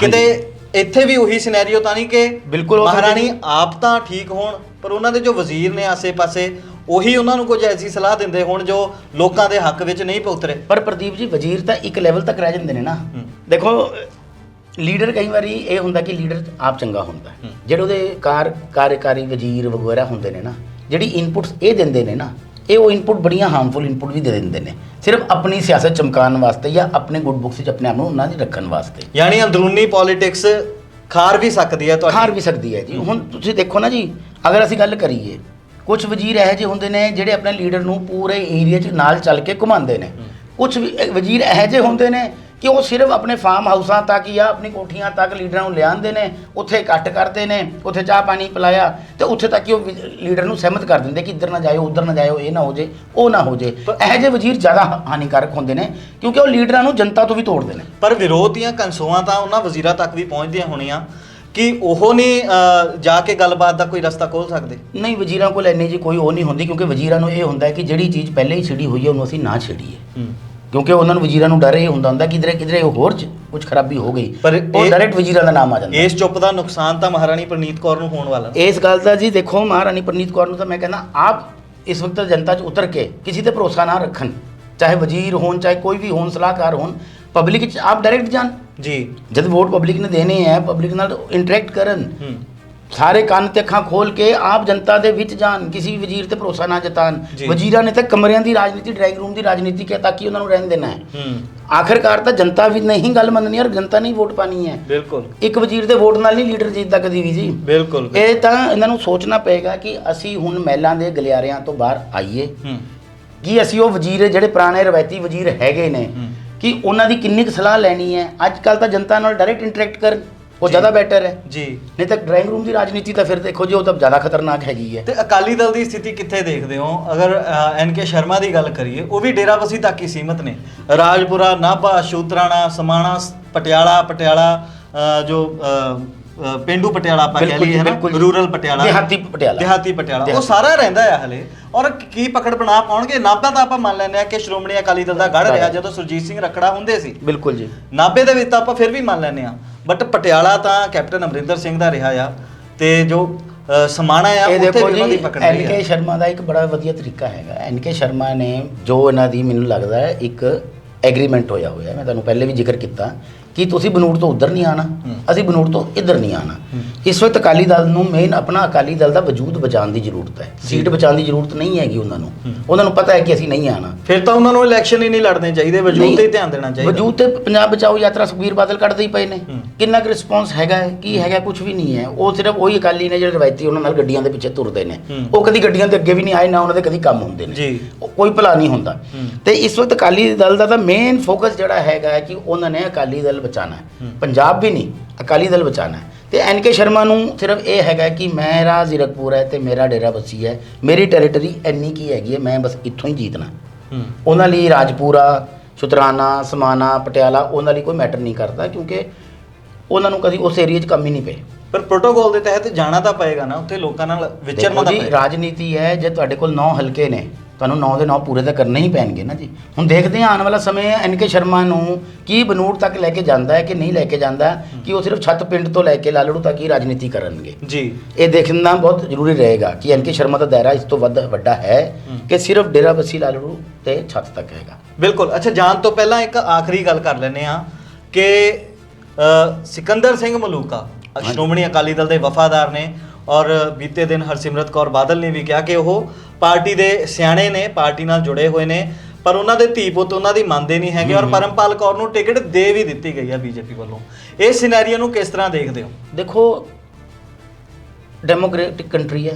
ਕਿਤੇ ਇੱਥੇ ਵੀ ਉਹੀ ਸਿਨੈਰੀਓ ਤਾਂ ਨਹੀਂ ਕਿ ਬਿਲਕੁਲ ਹੋ ਸਕਦਾ ਮਹਾਰਾਣੀ। ਆਪ ਤਾਂ ਠੀਕ ਹੋਣ ਪਰ ਉਹਨਾਂ ਦੇ ਜੋ ਵਜ਼ੀਰ ਨੇ ਆਸੇ-ਪਾਸੇ ਉਹੀ ਉਹਨਾਂ ਨੂੰ ਕੁਝ ਐਸੀ ਸਲਾਹ ਦਿੰਦੇ ਹੋਣ ਜੋ ਲੋਕਾਂ ਦੇ ਹੱਕ ਵਿੱਚ ਨਹੀਂ ਉਤਰੇ ਪਰ ਪ੍ਰਦੀਪ ਜੀ ਵਜ਼ੀਰ ਤਾਂ ਇੱਕ ਲੈਵਲ ਤੱਕ ਰਹਿ ਜਾਂਦੇ ਨੇ ਨਾ। ਦੇਖੋ ਲੀਡਰ ਕਈ ਵਾਰੀ ਇਹ ਹੁੰਦਾ ਕਿ ਲੀਡਰ ਆਪ ਚੰਗਾ ਹੁੰਦਾ। ਜਿਹੜੇ ਉਹਦੇ ਕਾਰ ਕਾਰਜਕਾਰੀ ਵਜ਼ੀਰ ਵਗੈਰਾ ਹੁੰਦੇ ਨੇ ਨਾ ਜਿਹੜੀ ਇਨਪੁਟਸ ਇਹ ਦਿੰਦੇ ਨੇ ਨਾ ਇਹ ਉਹ ਇਨਪੁਟ ਬੜੀਆਂ ਹਾਰਮਫੁਲ ਇਨਪੁਟ ਵੀ ਦੇ ਦਿੰਦੇ ਨੇ। ਸਿਰਫ ਆਪਣੀ ਸਿਆਸਤ ਚਮਕਾਉਣ ਵਾਸਤੇ ਜਾਂ ਆਪਣੇ ਗੁੱਡ ਬੁੱਕਸ ਵਿੱਚ ਆਪਣੇ ਆਪ ਨੂੰ ਉਹਨਾਂ ਦੀ ਰੱਖਣ ਵਾਸਤੇ। ਯਾਨੀ ਅੰਦਰੂਨੀ ਪੋਲਿਟਿਕਸ ਖਾਰ ਵੀ ਸਕਦੀ ਹੈ ਖਾਰ ਤੁਹਾਡੀ ਵੀ ਸਕਦੀ ਹੈ ਜੀ। ਹੁਣ ਤੁਸੀਂ ਦੇਖੋ ਨਾ ਜੀ ਅਗਰ ਅਸੀਂ ਗੱਲ ਕਰੀਏ ਕੁਝ ਵਜ਼ੀਰ ਇਹੋ ਜਿਹੇ ਹੁੰਦੇ ਨੇ ਜਿਹੜੇ ਆਪਣੇ ਲੀਡਰ ਨੂੰ ਪੂਰੇ ਏਰੀਆ 'ਚ ਨਾਲ ਚੱਲ ਕੇ ਘੁਮਾਉਂਦੇ ਨੇ। ਕੁਝ ਵਜ਼ੀਰ ਇਹੋ ਜਿਹੇ ਹੁੰਦੇ ਨੇ ਕਿ ਉਹ ਸਿਰਫ ਆਪਣੇ ਫਾਰਮ ਹਾਊਸਾਂ ਤੱਕ ਜਾਂ ਆਪਣੀ ਕੋਠੀਆਂ ਤੱਕ ਲੀਡਰਾਂ ਨੂੰ ਲਿਆਉਂਦੇ ਨੇ ਉੱਥੇ ਇਕੱਠ ਕਰਦੇ ਨੇ ਉੱਥੇ ਚਾਹ ਪਾਣੀ ਪਿਲਾਇਆ ਤੇ ਉੱਥੇ ਤੱਕ ਹੀ ਉਹ ਲੀਡਰ ਨੂੰ ਸਹਿਮਤ ਕਰ ਦਿੰਦੇ ਕਿ ਇੱਧਰ ਨਾ ਜਾਇਓ ਉੱਧਰ ਨਾ ਜਾਇਓ ਇਹ ਨਾ ਹੋ ਜੇ ਉਹ ਨਾ ਹੋ ਜੇ। ਇਹੋ ਜਿਹੇ ਵਜ਼ੀਰ ਜ਼ਿਆਦਾ ਹਾਨੀਕਾਰਕ ਹੁੰਦੇ ਨੇ ਕਿਉਂਕਿ ਉਹ ਲੀਡਰਾਂ ਨੂੰ ਜਨਤਾ ਤੋਂ ਵੀ ਤੋੜਦੇ ਨੇ। ਪਰ ਵਿਰੋਧ ਦੀਆਂ ਕੰਸੋਆਂ ਤਾਂ ਉਹਨਾਂ ਵਜ਼ੀਰਾਂ ਤੱਕ ਵੀ ਪਹੁੰਚਦੀਆਂ ਹੋਣੀਆਂ। ਕਿ ਉਹ ਨਹੀਂ ਜਾ ਕੇ ਗੱਲਬਾਤ ਦਾ ਕੋਈ ਰਸਤਾ ਖੋਲ ਸਕਦੇ? ਨਹੀਂ ਵਜ਼ੀਰਾਂ ਕੋਲ ਇੰਨੀ ਜੀ ਕੋਈ ਉਹ ਨਹੀਂ ਹੁੰਦੀ ਕਿਉਂਕਿ ਵਜ਼ੀਰਾਂ ਨੂੰ ਇਹ ਹੁੰਦਾ ਹੈ ਕਿ ਜਿਹੜੀ ਚੀਜ਼ ਪਹਿਲੇ ਹੀ ਛਿੜੀ ਹੋਈ ਹੈ ਉਹਨੂੰ ਅਸੀਂ ਨਾ ਛੇੜੀਏ। ਕਿਉਂਕਿ ਉਹਨਾਂ ਨੂੰ ਵਜ਼ੀਰਾਂ ਨੂੰ ਡਰ ਇਹ ਹੁੰਦਾ ਹੁੰਦਾ ਕਿਧਰੇ ਕਿਧਰੇ ਹੋਰ ਚ ਕੁਝ ਖਰਾਬੀ ਹੋ ਗਈ। ਪਰ ਉਹ ਇਹ- ਡਾਇਰੈਕਟ ਵਜ਼ੀਰਾਂ ਦਾ ਨਾਮ ਆ ਜਾਂਦਾ। ਇਸ ਚੁੱਪ ਦਾ ਨੁਕਸਾਨ ਤਾਂ ਮਹਾਰਾਣੀ ਪ੍ਰਨੀਤ ਕੌਰ ਨੂੰ ਹੋਣ ਵਾਲਾ। ਇਸ ਗੱਲ ਦਾ ਜੀ ਦੇਖੋ ਮਹਾਰਾਣੀ ਪ੍ਰਨੀਤ ਕੌਰ ਨੂੰ ਤਾਂ ਮੈਂ ਕਹਿੰਦਾ ਆਪ ਇਸ ਵਕਤ ਜਨਤਾ 'ਚ ਉਤਰ ਕੇ ਕਿਸੇ ਤੇ ਭਰੋਸਾ ਨਾ ਰੱਖਣ। ਚਾਹੇ ਵਜ਼ੀਰ ਹੋਣ ਚਾਹੇ ਕੋਈ ਵੀ ਹੋਣ ਸਲਾਹਕਾਰ ਹੋਣ ਪਬਲਿਕ 'ਚ ਆਪ ਡਾਇਰੈਕਟ ਜਾਣ। ਜੀ। ਜਦ ਵੋਟ ਪਬਲਿਕ ਨੇ ਦੇਣੇ ਹੈ ਪਬਲਿਕ ਨਾਲ ਇੰਟਰੈਕਟ ਕਰਨ। ਹੂੰ। ਸਾਰੇ ਕੰਨ ਤੇ ਅੱਖਾਂ ਖੋਲ ਕੇ ਆਪ ਜਨਤਾ ਦੇ ਵਿੱਚ ਜਾਣ ਕਿਸੇ ਵੀ ਵਜ਼ੀਰ ਤੇ ਭਰੋਸਾ ਨਾ ਜਤਾਨ ਜੀ। ਵਜ਼ੀਰਾਂ ਨੇ ਤਾਂ ਕਮਰਿਆਂ ਦੀ ਰਾਜਨੀਤੀ ਡਰਾਇੰਗ ਰੂਮ ਦੀ ਰਾਜਨੀਤੀ ਕਿਹਾ ਤਾਂ ਕਿ ਉਹਨਾਂ ਨੂੰ ਰਹਿਣ ਦੇਣਾ ਹੈ। ਹੂੰ। ਆਖਿਰਕਾਰ ਤਾਂ ਜਨਤਾ ਵੀ ਨਹੀਂ ਗੱਲ ਮੰਨਣੀ ਔਰ ਜਨਤਾ ਨਹੀਂ ਵੋਟ ਪਾਣੀ ਹੈ। ਬਿਲਕੁਲ। ਇੱਕ ਵਜ਼ੀਰ ਦੇ ਵੋਟ ਨਾਲ ਨਹੀਂ ਲੀਡਰ ਜਿੱਤਦਾ ਕਦੀ ਵੀ ਜੀ। ਬਿਲਕੁਲ ਇਹ ਤਾਂ ਇਹਨਾਂ ਨੂੰ ਸੋਚਣਾ ਪਏਗਾ ਕਿ ਅਸੀਂ ਹੁਣ ਮਹਿਲਾਂ ਦੇ ਗਲਿਆਰਿਆਂ ਤੋਂ ਬਾਹਰ ਆਈਏ। ਹੂੰ। ਕਿ ਅਸੀਂ ਉਹ ਵਜ਼ੀਰ ਜਿਹੜੇ ਪੁਰਾਣੇ ਰਵਾਇਤੀ ਵਜ਼ੀਰ ਹੈਗੇ ਨੇ ਹੂੰ। ਕਿ ਉਹਨਾਂ ਦੀ ਕਿੰਨੀ ਕੁ ਸਲਾਹ ਲੈਣੀ ਹੈ। ਅੱਜ ਕੱਲ ਤਾਂ ਜਨਤਾ ਨਾਲ ਡਾਇਰੈਕਟ ਇੰਟਰੈਕਟ ਕਰ ਉਹ। ਜ਼ਿਆਦਾ ਬੈਟਰ ਹੈ। ਜੀ। ਨਹੀਂ ਤਾਂ ਡਰਾਇੰਗ ਰੂਮ ਦੀ ਰਾਜਨੀਤੀ ਤਾਂ ਫਿਰ ਦੇਖੋ ਜੀ ਉਹ ਤਾਂ ਜ਼ਿਆਦਾ ਖਤਰਨਾਕ ਹੈਗੀ ਹੈ। ਤੇ ਅਕਾਲੀ ਦਲ ਦੀ ਸਥਿਤੀ ਕਿੱਥੇ ਦੇਖਦੇ ਹੋ? ਅਗਰ ਐਨ ਕੇ ਸ਼ਰਮਾ ਦੀ ਗੱਲ ਕਰੀਏ ਉਹ ਵੀ ਡੇਰਾਬੱਸੀ ਤੱਕ ਹੀ ਸੀਮਤ ਨੇ। ਰਾਜਪੁਰਾ ਨਾਭਾ ਸ਼ੂਤਰਾਣਾ ਸਮਾਣਾ ਪਟਿਆਲਾ ਪਟਿਆਲਾ ਜੋ ਪਿੰਡੂ ਪਟਿਆਲਾ ਆਪਾਂ ਕਹਿ ਲਈਏ ਨਾ। ਰੂਰਲ ਪਟਿਆਲਾ। ਦਿਹਾਤੀ ਪਟਿਆਲਾ। ਦਿਹਾਤੀ ਪਟਿਆਲਾ। ਉਹ। ਸਾਰਾ ਰਹਿੰਦਾ ਹੈ ਹਲੇ। ਔਰ ਕੀ ਪਕੜ ਬਣਾ ਪਾਉਣਗੇ? ਨਾਭਾ ਤਾਂ ਆਪਾਂ ਮੰਨ ਲੈਂਦੇ ਆ ਕਿ ਸ਼੍ਰੋਮਣੀ ਅਕਾਲੀ ਦਲ ਦਾ ਗੜ ਰਿਹਾ ਜਦੋਂ ਸੁਰਜੀਤ ਸਿੰਘ ਰਖੜਾ ਹੁੰਦੇ ਸੀ। ਬਿਲਕੁਲ ਜੀ। ਨਾਭੇ ਦੇ ਵਿੱਚ ਤਾਂ ਆਪਾਂ ਫਿਰ ਵੀ ਮੰਨ ਲੈਂਦੇ ਆ ਬਟ ਪਟਿਆਲਾ ਤਾਂ ਕੈਪਟਨ ਅਮਰਿੰਦਰ ਸਿੰਘ ਦਾ ਰਿਹਾ ਆ ਤੇ ਜੋ ਅ, ਸਮਾਣਾ ਆ ਇਹ ਉੱਥੇ ਦੇਖੋ ਵੀ ਜੀ ਉਹਨਾਂ ਦੀ ਪਕੜ ਐਨ ਰਹੀ ਕੇ ਸ਼ਰਮਾ ਦਾ ਇੱਕ ਬੜਾ ਵਧੀਆ ਤਰੀਕਾ ਹੈਗਾ। ਐਨ ਕੇ ਸ਼ਰਮਾ ਨੇ ਜੋ ਇਹਨਾਂ ਦੀ ਮੈਨੂੰ ਲੱਗਦਾ ਹੈ ਇੱਕ ਐਗਰੀਮੈਂਟ ਹੋਇਆ ਹੋਇਆ ਹੈ। ਮੈਂ ਤੁਹਾਨੂੰ ਪਹਿਲੇ ਵੀ ਜ਼ਿਕਰ ਕੀਤਾ। ਕਿ ਤੁਸੀਂ ਬਨੂੜ ਤੋਂ ਉਧਰ ਨਹੀਂ ਆਣਾ। ਅਸੀਂ ਬਨੂੜ ਤੋਂ ਇੱਧਰ ਨਹੀਂ ਆਣਾ। ਇਸ ਵਕਤ ਅਕਾਲੀ ਦਲ ਨੂੰ ਮੇਨ ਆਪਣਾ ਅਕਾਲੀ ਦਲ ਦਾ ਵਜੂਦ ਬਚਾਉਣ ਦੀ ਜ਼ਰੂਰਤ ਹੈ। ਸੀਟ ਬਚਾਉਣ ਦੀ ਜ਼ਰੂਰਤ ਨਹੀਂ ਹੈਗੀ ਉਹਨਾਂ ਨੂੰ। ਉਹਨਾਂ ਨੂੰ ਪਤਾ ਹੈ ਕਿ ਅਸੀਂ ਨਹੀਂ ਆਣਾ ਫਿਰ ਤਾਂ ਉਹਨਾਂ ਨੂੰ ਇਲੈਕਸ਼ਨ ਹੀ ਨਹੀਂ ਲੜਨੇ ਚਾਹੀਦੇ ਵਜੂਦ ਤੇ ਹੀ ਧਿਆਨ ਦੇਣਾ ਚਾਹੀਦਾ ਵਜੂਦ ਤੇ ਪੰਜਾਬ ਬਚਾਓ ਯਾਤਰਾ ਸੁਖਬੀਰ ਬਾਦਲ ਕੱਢਦੇ ਹੀ ਪਏ ਨੇ। ਕਿੰਨਾ ਕੁ ਰਿਸਪੌਂਸ ਹੈਗਾ ਹੈ ਕੀ ਹੈਗਾ ਕੁਝ ਵੀ ਨਹੀਂ ਹੈ ਉਹ ਸਿਰਫ ਉਹੀ ਅਕਾਲੀ ਨੇ ਜਿਹੜੇ ਰਵਾਇਤੀ ਉਹਨਾਂ ਨਾਲ ਗੱਡੀਆਂ ਦੇ ਪਿੱਛੇ ਤੁਰਦੇ ਨੇ। ਉਹ ਕਦੀ ਗੱਡੀਆਂ ਦੇ ਅੱਗੇ ਵੀ ਨਹੀਂ ਆਏ ਨਾ ਉਹਨਾਂ ਦੇ ਕਦੀ ਕੰਮ ਹੁੰਦੇ ਨੇ ਕੋਈ ਭਲਾ ਨਹੀਂ ਹੁੰਦਾ। ਤੇ ਇਸ ਵਕਤ ਅਕਾਲੀ ਦਲ ਦਾ ਤਾਂ ਮੇਨ ਫੋਕਸ ਜਿਹੜਾ ਹੈਗਾ ਕਿ ਉਹਨਾਂ ਨੇ ਅਕਾਲੀ ਦਲ ਬਚਾਣਾ ਹੂੰ। ਪੰਜਾਬ ਵੀ ਨਹੀਂ ਅਕਾਲੀ ਦਲ ਬਚਾਣਾ ਹੈ। ਤੇ ਐਨ ਕੇ ਸ਼ਰਮਾ ਨੂੰ ਸਿਰਫ ਇਹ ਹੈਗਾ ਕਿ ਮੇਰਾ ਜ਼ੀਰਕਪੁਰ ਹੈ ਤੇ ਮੇਰਾ ਡੇਰਾ ਬੱਸੀ ਹੈ ਮੇਰੀ ਟੈਰੀਟਰੀ ਇੰਨੀ ਕੀ ਹੈਗੀ ਹੈ ਮੈਂ ਬਸ ਇੱਥੋਂ ਹੀ ਜੀਤਣਾ। ਉਹਨਾਂ ਲਈ ਰਾਜਪੂਰਾ ਸ਼ੁਤਰਾਨਾ ਸਮਾਨਾ ਪਟਿਆਲਾ ਉਹਨਾਂ ਲਈ ਕੋਈ ਮੈਟਰ ਨਹੀਂ ਕਰਦਾ ਕਿਉਂਕਿ ਉਹਨਾਂ ਨੂੰ ਕਦੀ ਉਸ ਏਰੀਆ 'ਚ ਕੰਮ ਹੀ ਨਹੀਂ ਪਏ। ਪਰ ਪ੍ਰੋਟੋਕਾਲ ਦੇ ਤਹਿਤ ਜਾਣਾ ਤਾਂ ਪਏਗਾ ਨਾ ਉੱਥੇ ਲੋਕਾਂ ਨਾਲ ਵਿਚਰਨਾ ਤਾਂ ਜੀ ਪਏਗਾ। ਰਾਜਨੀਤੀ ਹੈ ਜੇ ਤੁਹਾਡੇ ਕੋਲ 9 ਹਲਕੇ ਨੇ ਤੁਹਾਨੂੰ 9 ਦੇ 9 ਪੂਰੇ ਤਾਂ ਕਰਨੇ ਹੀ ਪੈਣਗੇ ਨਾ ਜੀ। ਹੁਣ ਦੇਖਦੇ ਹਾਂ ਆਉਣ ਵਾਲਾ ਸਮੇਂ ਐਨ ਕੇ ਸ਼ਰਮਾ ਨੂੰ ਕੀ ਬਨੂੜ ਤੱਕ ਲੈ ਕੇ ਜਾਂਦਾ ਹੈ ਕਿ ਨਹੀਂ ਲੈ ਕੇ ਜਾਂਦਾ ਕਿ ਉਹ ਸਿਰਫ ਛੱਤ ਪਿੰਡ ਤੋਂ ਲੈ ਕੇ ਲਾਲੜੂ ਤੱਕ ਹੀ ਰਾਜਨੀਤੀ ਕਰਨਗੇ। ਜੀ। ਇਹ ਦੇਖਣਾ ਬਹੁਤ ਜ਼ਰੂਰੀ ਰਹੇਗਾ ਕਿ ਐਨ ਕੇ ਸ਼ਰਮਾ ਦਾ ਦਾਇਰਾ ਇਸ ਤੋਂ ਵੱਧ ਵੱਡਾ ਹੈ। ਕਿ ਸਿਰਫ ਡੇਰਾ ਬੱਸੀ ਲਾਲੜੂ ਤੇ ਛੱਤ ਤੱਕ ਹੈਗਾ। ਬਿਲਕੁਲ। ਅੱਛਾ ਜਾਣ ਤੋਂ ਪਹਿਲਾਂ ਇੱਕ ਆਖਰੀ ਗੱਲ ਕਰ ਲੈਨੇ ਆ ਕਿ ਸਿਕੰਦਰ ਸਿੰਘ ਮਲੂਕਾ। ਸ਼੍ਰੋਮਣੀ ਅਕਾਲੀ ਦਲ ਦੇ ਵਫਾਦਾਰ ਨੇ ਔਰ ਬੀਤੇ ਦਿਨ ਹਰਸਿਮਰਤ ਕੌਰ ਬਾਦਲ ਨੇ ਵੀ ਕਿਹਾ ਕਿ ਉਹ ਪਾਰਟੀ ਦੇ ਸਿਆਣੇ ਨੇ ਪਾਰਟੀ ਨਾਲ ਜੁੜੇ ਹੋਏ ਨੇ ਪਰ ਉਹਨਾਂ ਦੇ ਧੀ ਪੁੱਤ ਉਹਨਾਂ ਦੀ ਮੰਨਦੇ ਨਹੀਂ ਹੈਗੇ ਔਰ। ਪਰਮਪਾਲ ਕੌਰ ਨੂੰ ਟਿਕਟ ਦੇ ਵੀ ਦਿੱਤੀ ਗਈ ਆ ਬੀਜੇਪੀ ਵੱਲੋਂ ਇਸ ਸਿਨੈਰੀਓ ਨੂੰ ਕਿਸ ਤਰ੍ਹਾਂ ਦੇਖਦੇ ਹੋ ਦੇਖੋ ਡੈਮੋਕ੍ਰੈਟਿਕ ਕੰਟਰੀ ਹੈ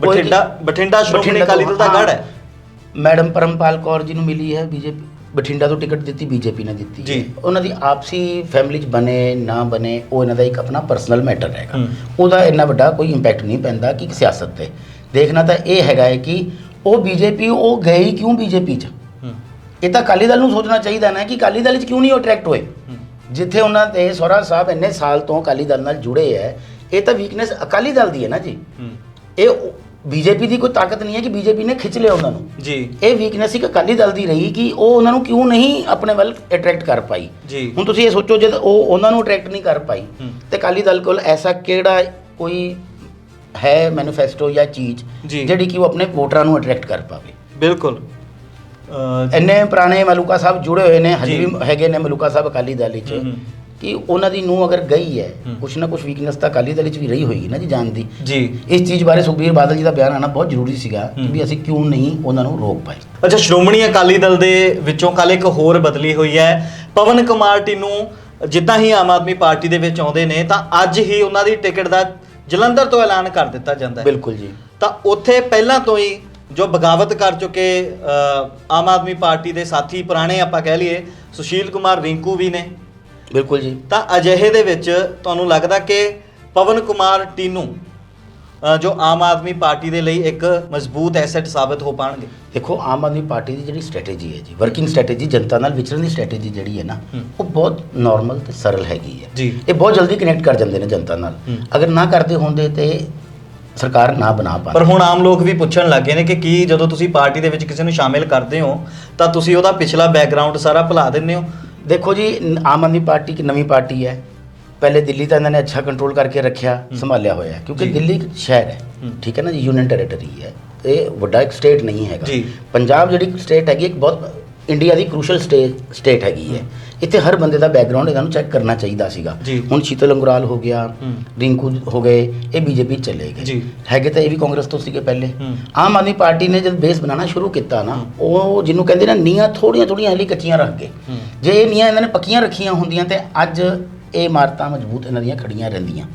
ਕੋਈ- ਬਠਿੰਡਾ ਬਠਿੰਡਾ ਸ਼੍ਰੋਮਣੀ ਅਕਾਲੀ ਦਲ ਦਾ ਗੜ ਹੈ ਹਾਂ। ਮੈਡਮ ਪਰਮਪਾਲ ਕੌਰ ਜੀ ਨੂੰ ਮਿਲੀ ਹੈ ਬੀਜੇਪੀ ਬਠਿੰਡਾ ਤੋਂ ਟਿਕਟ ਦਿੱਤੀ ਬੀਜੇਪੀ ਨੇ ਦਿੱਤੀ ਜੀ। ਹੈ। ਉਹਨਾਂ ਦੀ ਆਪਸੀ ਫੈਮਿਲੀ 'ਚ ਬਣੇ ਨਾ ਬਣੇ ਉਹ ਇਹਨਾਂ ਦਾ ਇੱਕ ਆਪਣਾ ਪਰਸਨਲ ਮੈਟਰ ਹੈਗਾ ਹੂੰ। ਉਹਦਾ ਇੰਨਾ ਵੱਡਾ ਕੋਈ ਇੰਪੈਕਟ ਨਹੀਂ ਪੈਂਦਾ ਕਿ ਸਿਆਸਤ ਤੇ ਦੇਖਣਾ ਤਾਂ ਇਹ ਹੈਗਾ ਹੈ ਕਿ ਉਹ ਬੀਜੇਪੀ ਉਹ ਗਏ ਹੀ ਕਿਉਂ ਬੀਜੇਪੀ 'ਚ? ਇਹ ਤਾਂ ਅਕਾਲੀ ਦਲ ਨੂੰ ਸੋਚਣਾ ਚਾਹੀਦਾ ਨਾ ਕਿ ਅਕਾਲੀ ਦਲ 'ਚ ਕਿਉਂ ਨਹੀਂ ਉਹ ਅਟਰੈਕਟ ਹੋਏ ਜਿੱਥੇ ਉਹਨਾਂ ਦੇ ਸੋਹਰਾ ਸਾਹਿਬ ਇੰਨੇ ਸਾਲ ਤੋਂ ਅਕਾਲੀ ਦਲ ਨਾਲ ਜੁੜੇ ਹੈ ਇਹ ਤਾਂ ਵੀਕਨੈਸ ਅਕਾਲੀ ਦਲ ਦੀ ਹੈ ਨਾ ਜੀ। ਇਹ ਬੀਜੇਪੀ ਦੀ ਕੋਈ ਤਾਕਤ ਨਹੀਂ ਹੈ ਕਿ ਬੀਜੇਪੀ ਨੇ ਖਿੱਚ ਲਿਆ ਉਹਨਾਂ ਨੂੰ। ਜੀ। ਇਹ ਵੀਕਨੈਸ ਇੱਕ ਅਕਾਲੀ ਦਲ ਦੀ ਰਹੀ ਕਿ ਉਹ ਉਹਨਾਂ ਨੂੰ ਕਿਉਂ ਨਹੀਂ ਆਪਣੇ ਵੱਲ ਅਟਰੈਕਟ ਕਰ ਪਾਈ। ਜੀ। ਹੁਣ ਤੁਸੀਂ ਇਹ ਸੋਚੋ ਜਦ ਉਹ ਉਹਨਾਂ ਨੂੰ ਅਟਰੈਕਟ ਨਹੀਂ ਕਰ ਪਾਈ। ਤੇ ਅਕਾਲੀ ਦਲ ਕੋਲ ਐਸਾ ਕਿਹੜਾ ਕੋਈ ਹੈ ਮੈਨੀਫੈਸਟੋ ਜਾਂ ਚੀਜ਼ ਜੀ। ਜਿਹੜੀ ਕਿ ਉਹ ਆਪਣੇ ਵੋਟਰਾਂ ਨੂੰ ਅਟਰੈਕਟ ਕਰ ਪਾਵੇ ਬਿਲਕੁਲ ਅ, ਇੰਨੇ ਪੁਰਾਣੇ ਮਲੂਕਾ ਸਾਹਿਬ ਜੁੜੇ ਹੋਏ ਨੇ ਹਜੇ। ਵੀ ਹੈਗੇ ਨੇ ਮਲੂਕਾ ਸਾਹਿਬ ਅਕਾਲੀ ਦਲ ਵਿੱਚ। ਕਿ ਉਹਨਾਂ ਦੀ ਨੂੰ ਅਗਰ ਗਈ ਹੈ। ਕੁਛ ਨਾ ਕੁਛ ਵੀਕਨੈਸ ਤਾਂ ਅਕਾਲੀ ਦਲ ਵਿੱਚ ਵੀ ਰਹੀ ਹੋਏਗੀ ਨਾ ਜੀ ਜਾਣ ਦੀ ਜੀ ਇਸ ਚੀਜ਼ ਬਾਰੇ ਸੁਖਬੀਰ ਬਾਦਲ ਜੀ ਦਾ ਬਿਆਨ ਆਣਾ ਬਹੁਤ ਜ਼ਰੂਰੀ ਸੀਗਾ ਕਿ। ਵੀ ਅਸੀਂ ਕਿਉਂ ਨਹੀਂ ਉਹਨਾਂ ਨੂੰ ਰੋਕ ਪਾਏ ਅੱਛਾ ਸ਼੍ਰੋਮਣੀ ਅਕਾਲੀ ਦਲ ਦੇ ਵਿੱਚੋਂ ਕੱਲ ਇੱਕ ਹੋਰ ਬਦਲੀ ਹੋਈ ਹੈ ਪਵਨ ਕੁਮਾਰ ਟੀਨੂ ਜਿੱਦਾਂ ਹੀ ਆਮ ਆਦਮੀ ਪਾਰਟੀ ਦੇ ਵਿੱਚ ਆਉਂਦੇ ਨੇ ਤਾਂ ਅੱਜ ਹੀ ਉਹਨਾਂ ਦੀ ਟਿਕਟ ਦਾ ਜਲੰਧਰ ਤੋਂ ਐਲਾਨ ਕਰ ਦਿੱਤਾ ਜਾਂਦਾ ਹੈ। ਬਿਲਕੁਲ ਜੀ। ਤਾਂ ਉੱਥੇ ਪਹਿਲਾਂ ਤੋਂ ਹੀ ਜੋ ਬਗਾਵਤ ਕਰ ਚੁੱਕੇ ਅ, ਆਮ ਆਦਮੀ ਪਾਰਟੀ ਦੇ ਸਾਥੀ ਪੁਰਾਣੇ ਆਪਾਂ ਕਹਿ ਲਈਏ ਸੁਸ਼ੀਲ ਕੁਮਾਰ ਰਿੰਕੂ ਵੀ ਨੇ। ਬਿਲਕੁਲ ਜੀ। ਤਾਂ ਅਜਿਹੇ ਦੇ ਵਿੱਚ ਤੁਹਾਨੂੰ ਲੱਗਦਾ ਕਿ ਪਵਨ ਕੁਮਾਰ ਟੀਨੂ ਅ, ਜੋ ਆਮ ਆਦਮੀ ਪਾਰਟੀ ਦੇ ਲਈ ਇੱਕ ਮਜ਼ਬੂਤ ਐਸੈਟ ਸਾਬਤ ਹੋ ਪਾਣਗੇ ਦੇਖੋ ਆਮ ਆਦਮੀ ਪਾਰਟੀ ਦੀ ਜਿਹੜੀ ਸਟ੍ਰੈਟੇਜੀ ਹੈ ਜੀ ਵਰਕਿੰਗ ਸਟ੍ਰੈਟੇਜੀ ਜਨਤਾ ਨਾਲ ਵਿਚਰਨ ਦੀ ਸਟ੍ਰੈਟੇਜੀ ਜਿਹੜੀ ਹੈ ਨਾ। ਉਹ ਬਹੁਤ ਨਾਰਮਲ ਤੇ ਸਰਲ ਹੈਗੀ ਹੈ ਜੀ। ਇਹ ਬਹੁਤ ਜਲਦੀ ਕਨੈਕਟ ਕਰ ਜਾਂਦੇ ਨੇ ਜਨਤਾ ਨਾਲ। ਅਗਰ ਨਾ ਕਰਦੇ ਹੁੰਦੇ ਤੇ ਸਰਕਾਰ ਨਾ ਬਣਾ ਪਰ ਪਾਉਂਦੀ ਹੁਣ ਆਮ ਲੋਕ ਵੀ ਪੁੱਛਣ ਲੱਗੇ ਨੇ ਕਿ ਕੀ ਜਦੋਂ ਤੁਸੀਂ ਪਾਰਟੀ ਦੇ ਵਿੱਚ ਕਿਸੇ ਨੂੰ ਸ਼ਾਮਿਲ ਕਰਦੇ ਹੋ ਤਾਂ ਤੁਸੀਂ ਉਹਦਾ ਪਿਛਲਾ ਬੈਕਗ੍ਰਾਉਂਡ ਸਾਰਾ ਭੁਲਾ ਦਿੰਦੇ ਹੋ ਦੇਖੋ ਜੀ ਨ- ਆਮ ਆਦਮੀ ਪਾਰਟੀ ਇੱਕ ਨਵੀਂ ਪਾਰਟੀ ਹੈ ਪਹਿਲੇ ਦਿੱਲੀ ਤਾਂ ਇਹਨਾਂ ਨੇ ਅੱਛਾ ਕੰਟਰੋਲ ਕਰਕੇ ਰੱਖਿਆ। ਸੰਭਾਲਿਆ ਹੋਇਆ ਹੈ ਕਿਉਂਕਿ। ਦਿੱਲੀ ਇੱਕ ਸ਼ਹਿਰ ਹੈ। ਠੀਕ ਹੈ ਨਾ ਜੀ ਯੂਨੀਅਨ ਟੈਰੀਟਰੀ ਹੈ ਇਹ ਵੱਡਾ ਇੱਕ ਸਟੇਟ ਨਹੀਂ ਹੈਗਾ। ਪੰਜਾਬ ਜਿਹੜੀ ਸਟੇਟ ਹੈਗੀ ਇੱਕ ਬਹੁਤ ਇੰਡੀਆ ਦੀ ਕ੍ਰੂਸ਼ਲ ਸਟੇਟ ਸਟੇਟ ਹੈਗੀ ਹੈ ਇੱਥੇ ਹਰ ਬੰਦੇ ਦਾ ਬੈਕਗ੍ਰਾਉਂਡ ਇਹਨਾਂ ਨੂੰ ਚੈੱਕ ਕਰਨਾ ਚਾਹੀਦਾ ਸੀਗਾ। ਹੁਣ ਸ਼ੀਤਲ ਅੰਗਰਾਲ ਹੋ ਗਿਆ। ਰਿੰਕੂ ਹੋ ਗਏ ਇਹ ਬੀਜੇਪੀ ਚਲੇ ਗਏ। ਹੈਗੇ ਤਾਂ ਇਹ ਵੀ ਕਾਂਗਰਸ ਤੋਂ ਸੀਗੇ ਪਹਿਲੇ। ਆਮ ਆਦਮੀ ਪਾਰਟੀ ਨੇ ਜਦ ਬੇਸ ਬਣਾਉਣਾ ਸ਼ੁਰੂ ਕੀਤਾ ਨਾ। ਉਹ ਜਿਹਨੂੰ ਕਹਿੰਦੇ ਨਾ ਨੀਆਂ ਥੋੜੀਆਂ ਥੋੜੀਆਂ ਹਲੀ ਕੱਚੀਆਂ ਰੱਖ ਗਏ। ਜੇ ਇਹ ਨੀਆਂ ਇਹਨਾਂ ਨੇ ਪੱਕੀਆਂ ਰੱਖੀਆਂ ਹੁੰਦੀਆਂ ਤੇ ਅੱਜ ਇਹ ਇਮਾਰਤਾਂ ਮਜ਼ਬੂਤ ਇਹਨਾਂ ਦੀਆਂ ਖੜੀਆਂ ਰਹਿੰਦੀਆਂ।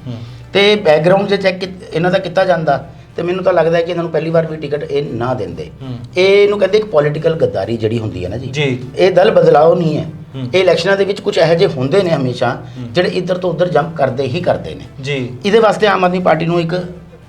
ਤੇ ਬੈਕਗ੍ਰਾਉਂਡ ਜੇ ਚੈੱਕ ਇਹਨਾਂ ਦਾ ਕੀਤਾ ਜਾਂਦਾ ਤੇ ਮੈਨੂੰ ਤਾਂ ਲੱਗਦਾ ਹੈ ਕਿ ਇਹਨਾਂ ਨੂੰ ਪਹਿਲੀ ਵਾਰ ਵੀ ਟਿਕਟ ਇਹ ਨਾ ਦਿੰਦੇ। ਇਹ ਇਹਨੂੰ ਕਹਿੰਦੇ ਇੱਕ ਪੋਲੀਟੀਕਲ ਗੱਦਾਰੀ ਜਿਹੜੀ ਹੁੰਦੀ ਹੈ ਨਾ ਜੀ। ਇਹ ਦਲ ਬਦਲਾਓ ਨਹੀਂ ਹੈ। ਇਹ ਇਲੈਕਸ਼ਨਾਂ ਦੇ ਵਿੱਚ ਕੁਝ ਇਹੋ ਜਿਹੇ ਹੁੰਦੇ ਨੇ ਹਮੇਸ਼ਾ। ਜਿਹੜੇ ਇੱਧਰ ਤੋਂ ਉੱਧਰ ਜੰਪ ਕਰਦੇ ਹੀ ਕਰਦੇ ਨੇ ਜੀ ਇਹਦੇ ਵਾਸਤੇ ਆਮ ਆਦਮੀ ਪਾਰਟੀ ਨੂੰ ਇੱਕ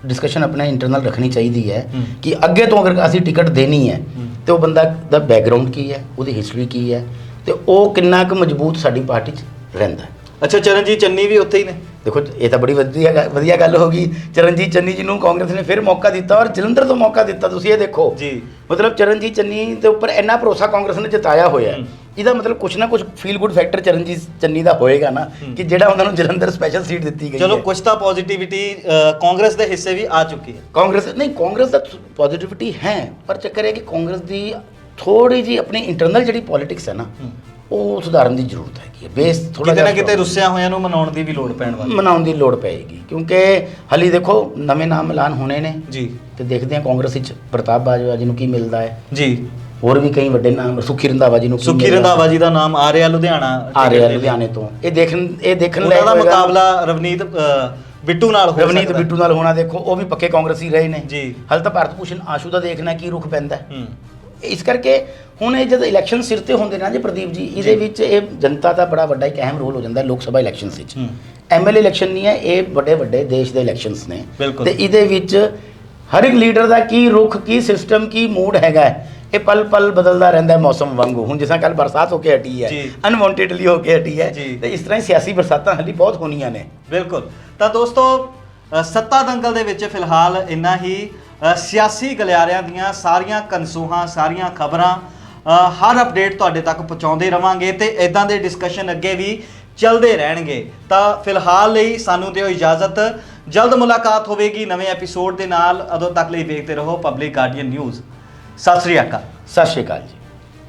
ਡਿਸਕਸ਼ਨ ਆਪਣੇ ਇੰਟਰਨਲ ਰੱਖਣੀ ਚਾਹੀਦੀ ਹੈ। ਕਿ ਅੱਗੇ ਤੋਂ ਅਗਰ ਅਸੀਂ ਟਿਕਟ ਦੇਣੀ ਹੈ ਹੂੰ। ਤੇ ਉਹ ਬੰਦਾ ਦਾ ਬੈਕਗ੍ਰਾਉਂਡ ਕੀ ਹੈ ਉਹਦੀ ਹਿਸਟਰੀ ਕੀ ਹੈ ਤੇ ਉਹ ਕਿੰਨਾ ਕੁ ਮਜ਼ਬੂਤ ਸਾਡੀ ਪਾਰਟੀ 'ਚ ਰਹਿੰਦਾ ਹੈ ਅੱਛਾ ਚਰਨਜੀਤ ਚੰਨੀ ਵੀ ਉੱਥੇ ਹੀ ਨੇ ਦੇਖੋ ਇਹ ਤਾਂ ਬੜੀ ਵਧੀਆ ਗੱਲ- ਵਧੀਆ ਗੱਲ ਹੋ ਗਈ ਚਰਨਜੀਤ ਚੰਨੀ ਜੀ ਨੂੰ ਕਾਂਗਰਸ ਨੇ ਫਿਰ ਮੌਕਾ ਦਿੱਤਾ ਔਰ ਜਲੰਧਰ ਤੋਂ ਮੌਕਾ ਦਿੱਤਾ ਤੁਸੀਂ ਇਹ ਦੇਖੋ ਜੀ। ਮਤਲਬ ਚਰਨਜੀਤ ਚੰਨੀ ਦੇ ਉੱਪਰ ਇੰਨਾ ਭਰੋਸਾ ਕਾਂਗਰਸ ਨੇ ਜਤਾਇਆ ਹੋਇਆ ਹੈ। ਹੂੰ। ਇਹਦਾ ਮਤਲਬ ਕੁਛ ਨਾ ਕੁਛ feel good factor Charanjit Channi ਦਾ ਹੋਏਗਾ ਨਾ। ਕਿ ਜਿਹੜਾ ਉਹਨਾਂ ਨੂੰ ਜਲੰਧਰ ਸਪੈਸ਼ਲ ਸੀਟ ਦਿੱਤੀ ਗਈ ਚਲੋ ਹੈ ਕੁਝ ਤਾਂ ਪੋਜ਼ਿਟਿਵਿਟੀ ਕਾਂਗਰਸ ਦੇ ਹਿੱਸੇ ਵੀ ਆ ਚੁੱਕੀ ਹੈ ਕਾਂਗਰਸ ਨਹੀਂ ਕਾਂਗਰਸ ਦਾ ਪੋਜ਼ਿਟਿਵਿਟੀ ਹੈ ਪਰ ਚੱਕਰ ਇਹ ਹੈ ਕਿ ਕਾਂਗਰਸ ਦੀ ਥੋੜੀ ਜੀ ਆਪਣੀ ਇੰਟਰਨਲ ਜਿਹੜੀ ਪੋਲਿਟਿਕਸ ਹੈ ਨਾ ਹੂੰ। ਉਹ ਸੁਧਾਰਨ ਦੀ ਜ਼ਰੂਰਤ ਹੈਗੀ ਹੈ ਬੇਸ ਥੋੜਾ ਕਿਤੇ ਨਾ ਕਿਤੇ ਰੁੱਸਿਆ ਹੋਇਆਂ ਨੂੰ ਮਨਾਉਣ ਦੀ ਵੀ ਲੋੜ ਪੈਣ ਵਾਲੀ ਮਨਾਉਣ ਦੀ ਲੋੜ ਪਏਗੀ ਕਿਉਂਕਿ ਹਲੀ ਦੇਖੋ ਨਵੇਂ ਨਾਮ ਐਲਾਨ ਹੋਣੇ ਨੇ ਜੀ ਤੇ ਦੇਖਦੇ ਹਾਂ ਕਾਂਗਰਸ ਵਿੱਚ ਪ੍ਰਤਾਪ ਬਾਜਵਾ ਜੀ ਨੂੰ ਕੀ ਮਿਲਦਾ ਹੈ ਜੀ ਹੋਰ ਵੀ ਕਈ ਵੱਡੇ ਨਾਮ ਸੁਖੀ ਰੰਧਾਵਾ ਜੀ ਨੂੰ ਕੀ ਸੁਖੀ। ਰੰਧਾਵਾ ਜੀ ਦਾ ਨਾਮ ਆ ਰਿਹਾ ਲੁਧਿਆਣਾ ਆ ਰਿਹਾ ਲਈ। ਲੁਧਿਆਣੇ ਤੋਂ ਇਹ ਦੇਖਣ ਇਹ ਦੇਖਣ ਉਹਨਾਂ ਦਾ ਹੋਏਗਾ। ਮੁਕਾਬਲਾ ਰਵਨੀਤ ਅ, ਬਿੱਟੂ ਨਾਲ ਹੋ ਰਵਨੀਤ ਸਕਦਾ। ਬਿੱਟੂ ਨਾਲ ਹੋਣਾ ਦੇਖੋ ਉਹ ਵੀ ਪੱਕੇ ਕਾਂਗਰਸੀ ਰਹੇ ਨੇ ਜੀ। ਹਲ ਤਾਂ ਭਾਰਤ ਭੂਸ਼ਣ ਆਸ਼ੂ ਦਾ ਦੇਖਣਾ ਕੀ ਰੁਖ ਪੈਂਦਾ ਹੈ। ਹੂੰ ਇਸ ਕਰਕੇ ਹੁਣ ਇਹ ਜਦ ਇਲੈਕਸ਼ਨ ਸਿਰ ਤੇ ਹੁੰਦੇ ਨਾ ਜੀ ਪ੍ਰਦੀਪ ਜੀ ਇਹਦੇ। ਵਿੱਚ ਇਹ ਜਨਤਾ ਦਾ ਬੜਾ ਵੱਡਾ ਇੱਕ ਅਹਿਮ ਰੋਲ ਹੋ ਜਾਂਦਾ ਲੋਕ ਸਭਾ ਇਲੈਕਸ਼ਨਸ ਵਿੱਚ। ਐਮਐਲਏ ਇਲੈਕਸ਼ਨ ਨਹੀਂ ਹੈ ਇਹ ਵੱਡੇ ਵੱਡੇ ਦੇਸ਼ ਦੇ ਇਲੈਕਸ਼ਨਸ ਨੇ। ਤੇ ਇਹਦੇ ਵਿੱਚ ਹਰ ਇੱਕ ਲੀਡਰ ਦਾ ਕੀ ਰੁਖ ਕੀ ਸਿਸਟਮ ਕੀ ਮੂਡ ਹੈਗਾ ਇਹ ਪਲ ਪਲ ਬਦਲਦਾ ਰਹਿੰਦਾ ਮੌਸਮ ਵਾਂਗੂ ਹੁਣ ਜਿਸ ਕੱਲ ਬਰਸਾਤ ਹੋ ਕੇ ਹਟੀ ਹੈ। ਅਨਵਾਂਟਿਡਲੀ ਹੋ ਕੇ ਹਟੀ ਹੈ। ਤੇ ਇਸ ਤਰ੍ਹਾਂ ਹੀ ਸਿਆਸੀ ਬਰਸਾਤਾਂ ਹਾਲੀ ਬਹੁਤ ਹੋਣੀਆਂ ਨੇ ਬਿਲਕੁਲ ਤਾਂ ਦੋਸਤੋ ਸੱਤਾ ਦੰਗਲ ਦੇ ਵਿੱਚ ਫਿਲਹਾਲ ਇੰਨਾ ਹੀ। ਸਿਆਸੀ ਗਲਿਆਰਿਆਂ ਦੀਆਂ ਸਾਰੀਆਂ ਕਨਸੂਹਾਂ, ਸਾਰੀਆਂ ਖਬਰਾਂ ਹਰ ਅਪਡੇਟ ਤੁਹਾਡੇ ਤੱਕ ਪਹੁੰਚਾਉਂਦੇ ਰਵਾਂਗੇ ਤੇ ਇਦਾਂ ਦੇ ਡਿਸਕਸ਼ਨ ਅੱਗੇ ਵੀ ਚੱਲਦੇ ਰਹਿਣਗੇ। ਤਾਂ ਫਿਲਹਾਲ ਲਈ ਸਾਨੂੰ ਦਿਓ ਇਜਾਜ਼ਤ। ਜਲਦ ਮੁਲਾਕਾਤ ਹੋਵੇਗੀ ਨਵੇਂ ਐਪੀਸੋਡ ਦੇ ਨਾਲ। ਉਦੋਂ ਤੱਕ ਲਈ ਵੇਖਦੇ ਰਹੋ public guardian news Sat Sri ਅਕਾਲ। ਸਤਿ ਸ਼੍ਰੀ ਅਕਾਲ ਜੀ।